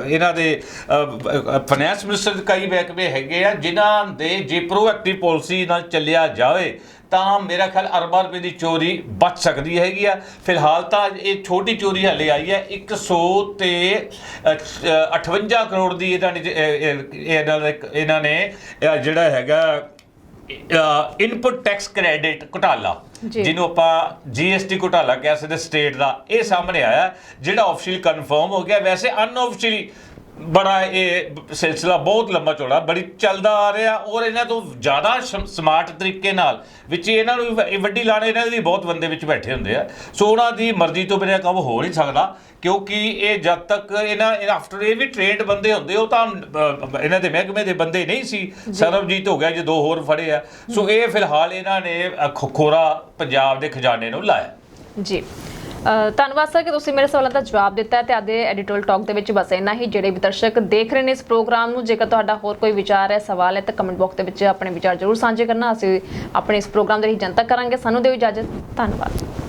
ਇਹਨਾਂ ਦੇ ਫਾਈਨੈਂਸ ਮਿਨਿਸਟਰ ਕਈ ਮਹਿਕਮੇ ਹੈਗੇ ਆ ਜਿਨ੍ਹਾਂ ਦੇ ਜੇ ਪ੍ਰੋਐਕਟਿਵ ਪਾਲਿਸੀ ਨਾਲ ਚੱਲਿਆ ਜਾਵੇ ਤਾਂ ਮੇਰਾ ਖਿਆਲ ਅਰਬਾਂ ਰੁਪਏ ਦੀ ਚੋਰੀ ਬਚ ਸਕਦੀ ਹੈਗੀ ਆ। ਫਿਲਹਾਲ ਤਾਂ ਇਹ ਛੋਟੀ ਚੋਰੀ ਹਲੇ ਆਈ ਹੈ। 100 ਤੇ ਅ, ਅ, 58 ਕਰੋੜ ਦੀ ਇਹਨਾਂ ਨੇ ਇਹਨਾਂ ਨੇ ਜਿਹੜਾ ਹੈਗਾ ਇਨਪੁਟ ਟੈਕਸ ਕ੍ਰੈਡਿਟ ਘੁਟਾਲਾ। ਜਿਹਨੂੰ ਆਪਾਂ GST ਘੁਟਾਲਾ ਕਹਿ ਸਕਦੇ ਸਟੇਟ ਦਾ ਇਹ ਸਾਹਮਣੇ ਆਇਆ ਜਿਹੜਾ ਆਫੀਸ਼ੀਅਲ ਕਨਫਰਮ ਹੋ ਗਿਆ। ਵੈਸੇ ਅਨਆਫੀਸ਼ੀਅਲੀ ਬੜਾ ਇਹ ਸਿਲਸਿਲਾ ਬਹੁਤ ਲੰਮਾ ਚੌੜਾ ਬੜੀ ਚੱਲਦਾ ਆ ਰਿਹਾ ਔਰ ਇਹਨਾਂ ਤੋਂ ਜ਼ਿਆਦਾ ਸਮਾਰਟ ਤਰੀਕੇ ਨਾਲ ਵਿੱਚ ਇਹਨਾਂ ਨੂੰ ਇਹ ਵੱਡੀ ਲਾਣੇ ਇਹਨਾਂ ਦੀ ਬਹੁਤ ਬੰਦੇ ਵਿੱਚ ਬੈਠੇ ਹੁੰਦੇ ਆ। ਸੋ ਉਹਨਾਂ ਦੀ ਮਰਜ਼ੀ ਤੋਂ ਬਿਨਾਂ ਕੰਮ ਹੋ ਨਹੀਂ ਸਕਦਾ ਕਿਉਂਕਿ ਇਹ ਜਦ ਤੱਕ ਇਹਨਾਂ ਆਫਟਰ ਇਹ ਵੀ ਟ੍ਰੇਨਡ ਬੰਦੇ ਹੁੰਦੇ ਉਹ ਤਾਂ ਇਹਨਾਂ ਦੇ ਮਹਿਕਮੇ ਦੇ ਬੰਦੇ ਨਹੀਂ ਸੀ। ਸਰਬਜੀਤ ਹੋ ਗਿਆ ਜੇ ਦੋ ਹੋਰ ਫੜੇ ਆ। ਸੋ ਇਹ ਫਿਲਹਾਲ ਇਹਨਾਂ ਨੇ ਖੋਰਾ ਪੰਜਾਬ ਦੇ ਖਜ਼ਾਨੇ ਨੂੰ ਲਾਇਆ। ਜੀ। ਧੰਨਵਾਦ ਸਰ ਕਿ ਤੁਸੀਂ ਮੇਰੇ ਸਵਾਲਾਂ ਦਾ ਜਵਾਬ ਦਿੱਤਾ ਹੈ ਤੇ ਆਦੇ ਐਡੀਟੋਰੀਅਲ ਟਾਕ ਦੇ ਵਿੱਚ ਬਸ ਇੰਨਾ ਹੀ। ਜਿਹੜੇ ਵੀ ਦਰਸ਼ਕ ਦੇਖ ਰਹੇ ਨੇ ਇਸ ਪ੍ਰੋਗਰਾਮ ਨੂੰ, ਜੇਕਰ ਤੁਹਾਡਾ ਹੋਰ ਕੋਈ ਵਿਚਾਰ ਹੈ, ਸਵਾਲ ਹੈ ਤਾਂ ਕਮੈਂਟ ਬਾਕਸ ਦੇ ਵਿੱਚ ਆਪਣੇ ਵਿਚਾਰ ਜ਼ਰੂਰ ਸਾਂਝੇ ਕਰਨਾ। ਅਸੀਂ ਆਪਣੇ ਇਸ ਪ੍ਰੋਗਰਾਮ ਦੇ ਲਈ ਜਨਤਕ ਕਰਾਂਗੇ। ਸਾਨੂੰ ਦਿਓ ਇਜਾਜ਼ਤ। ਧੰਨਵਾਦ।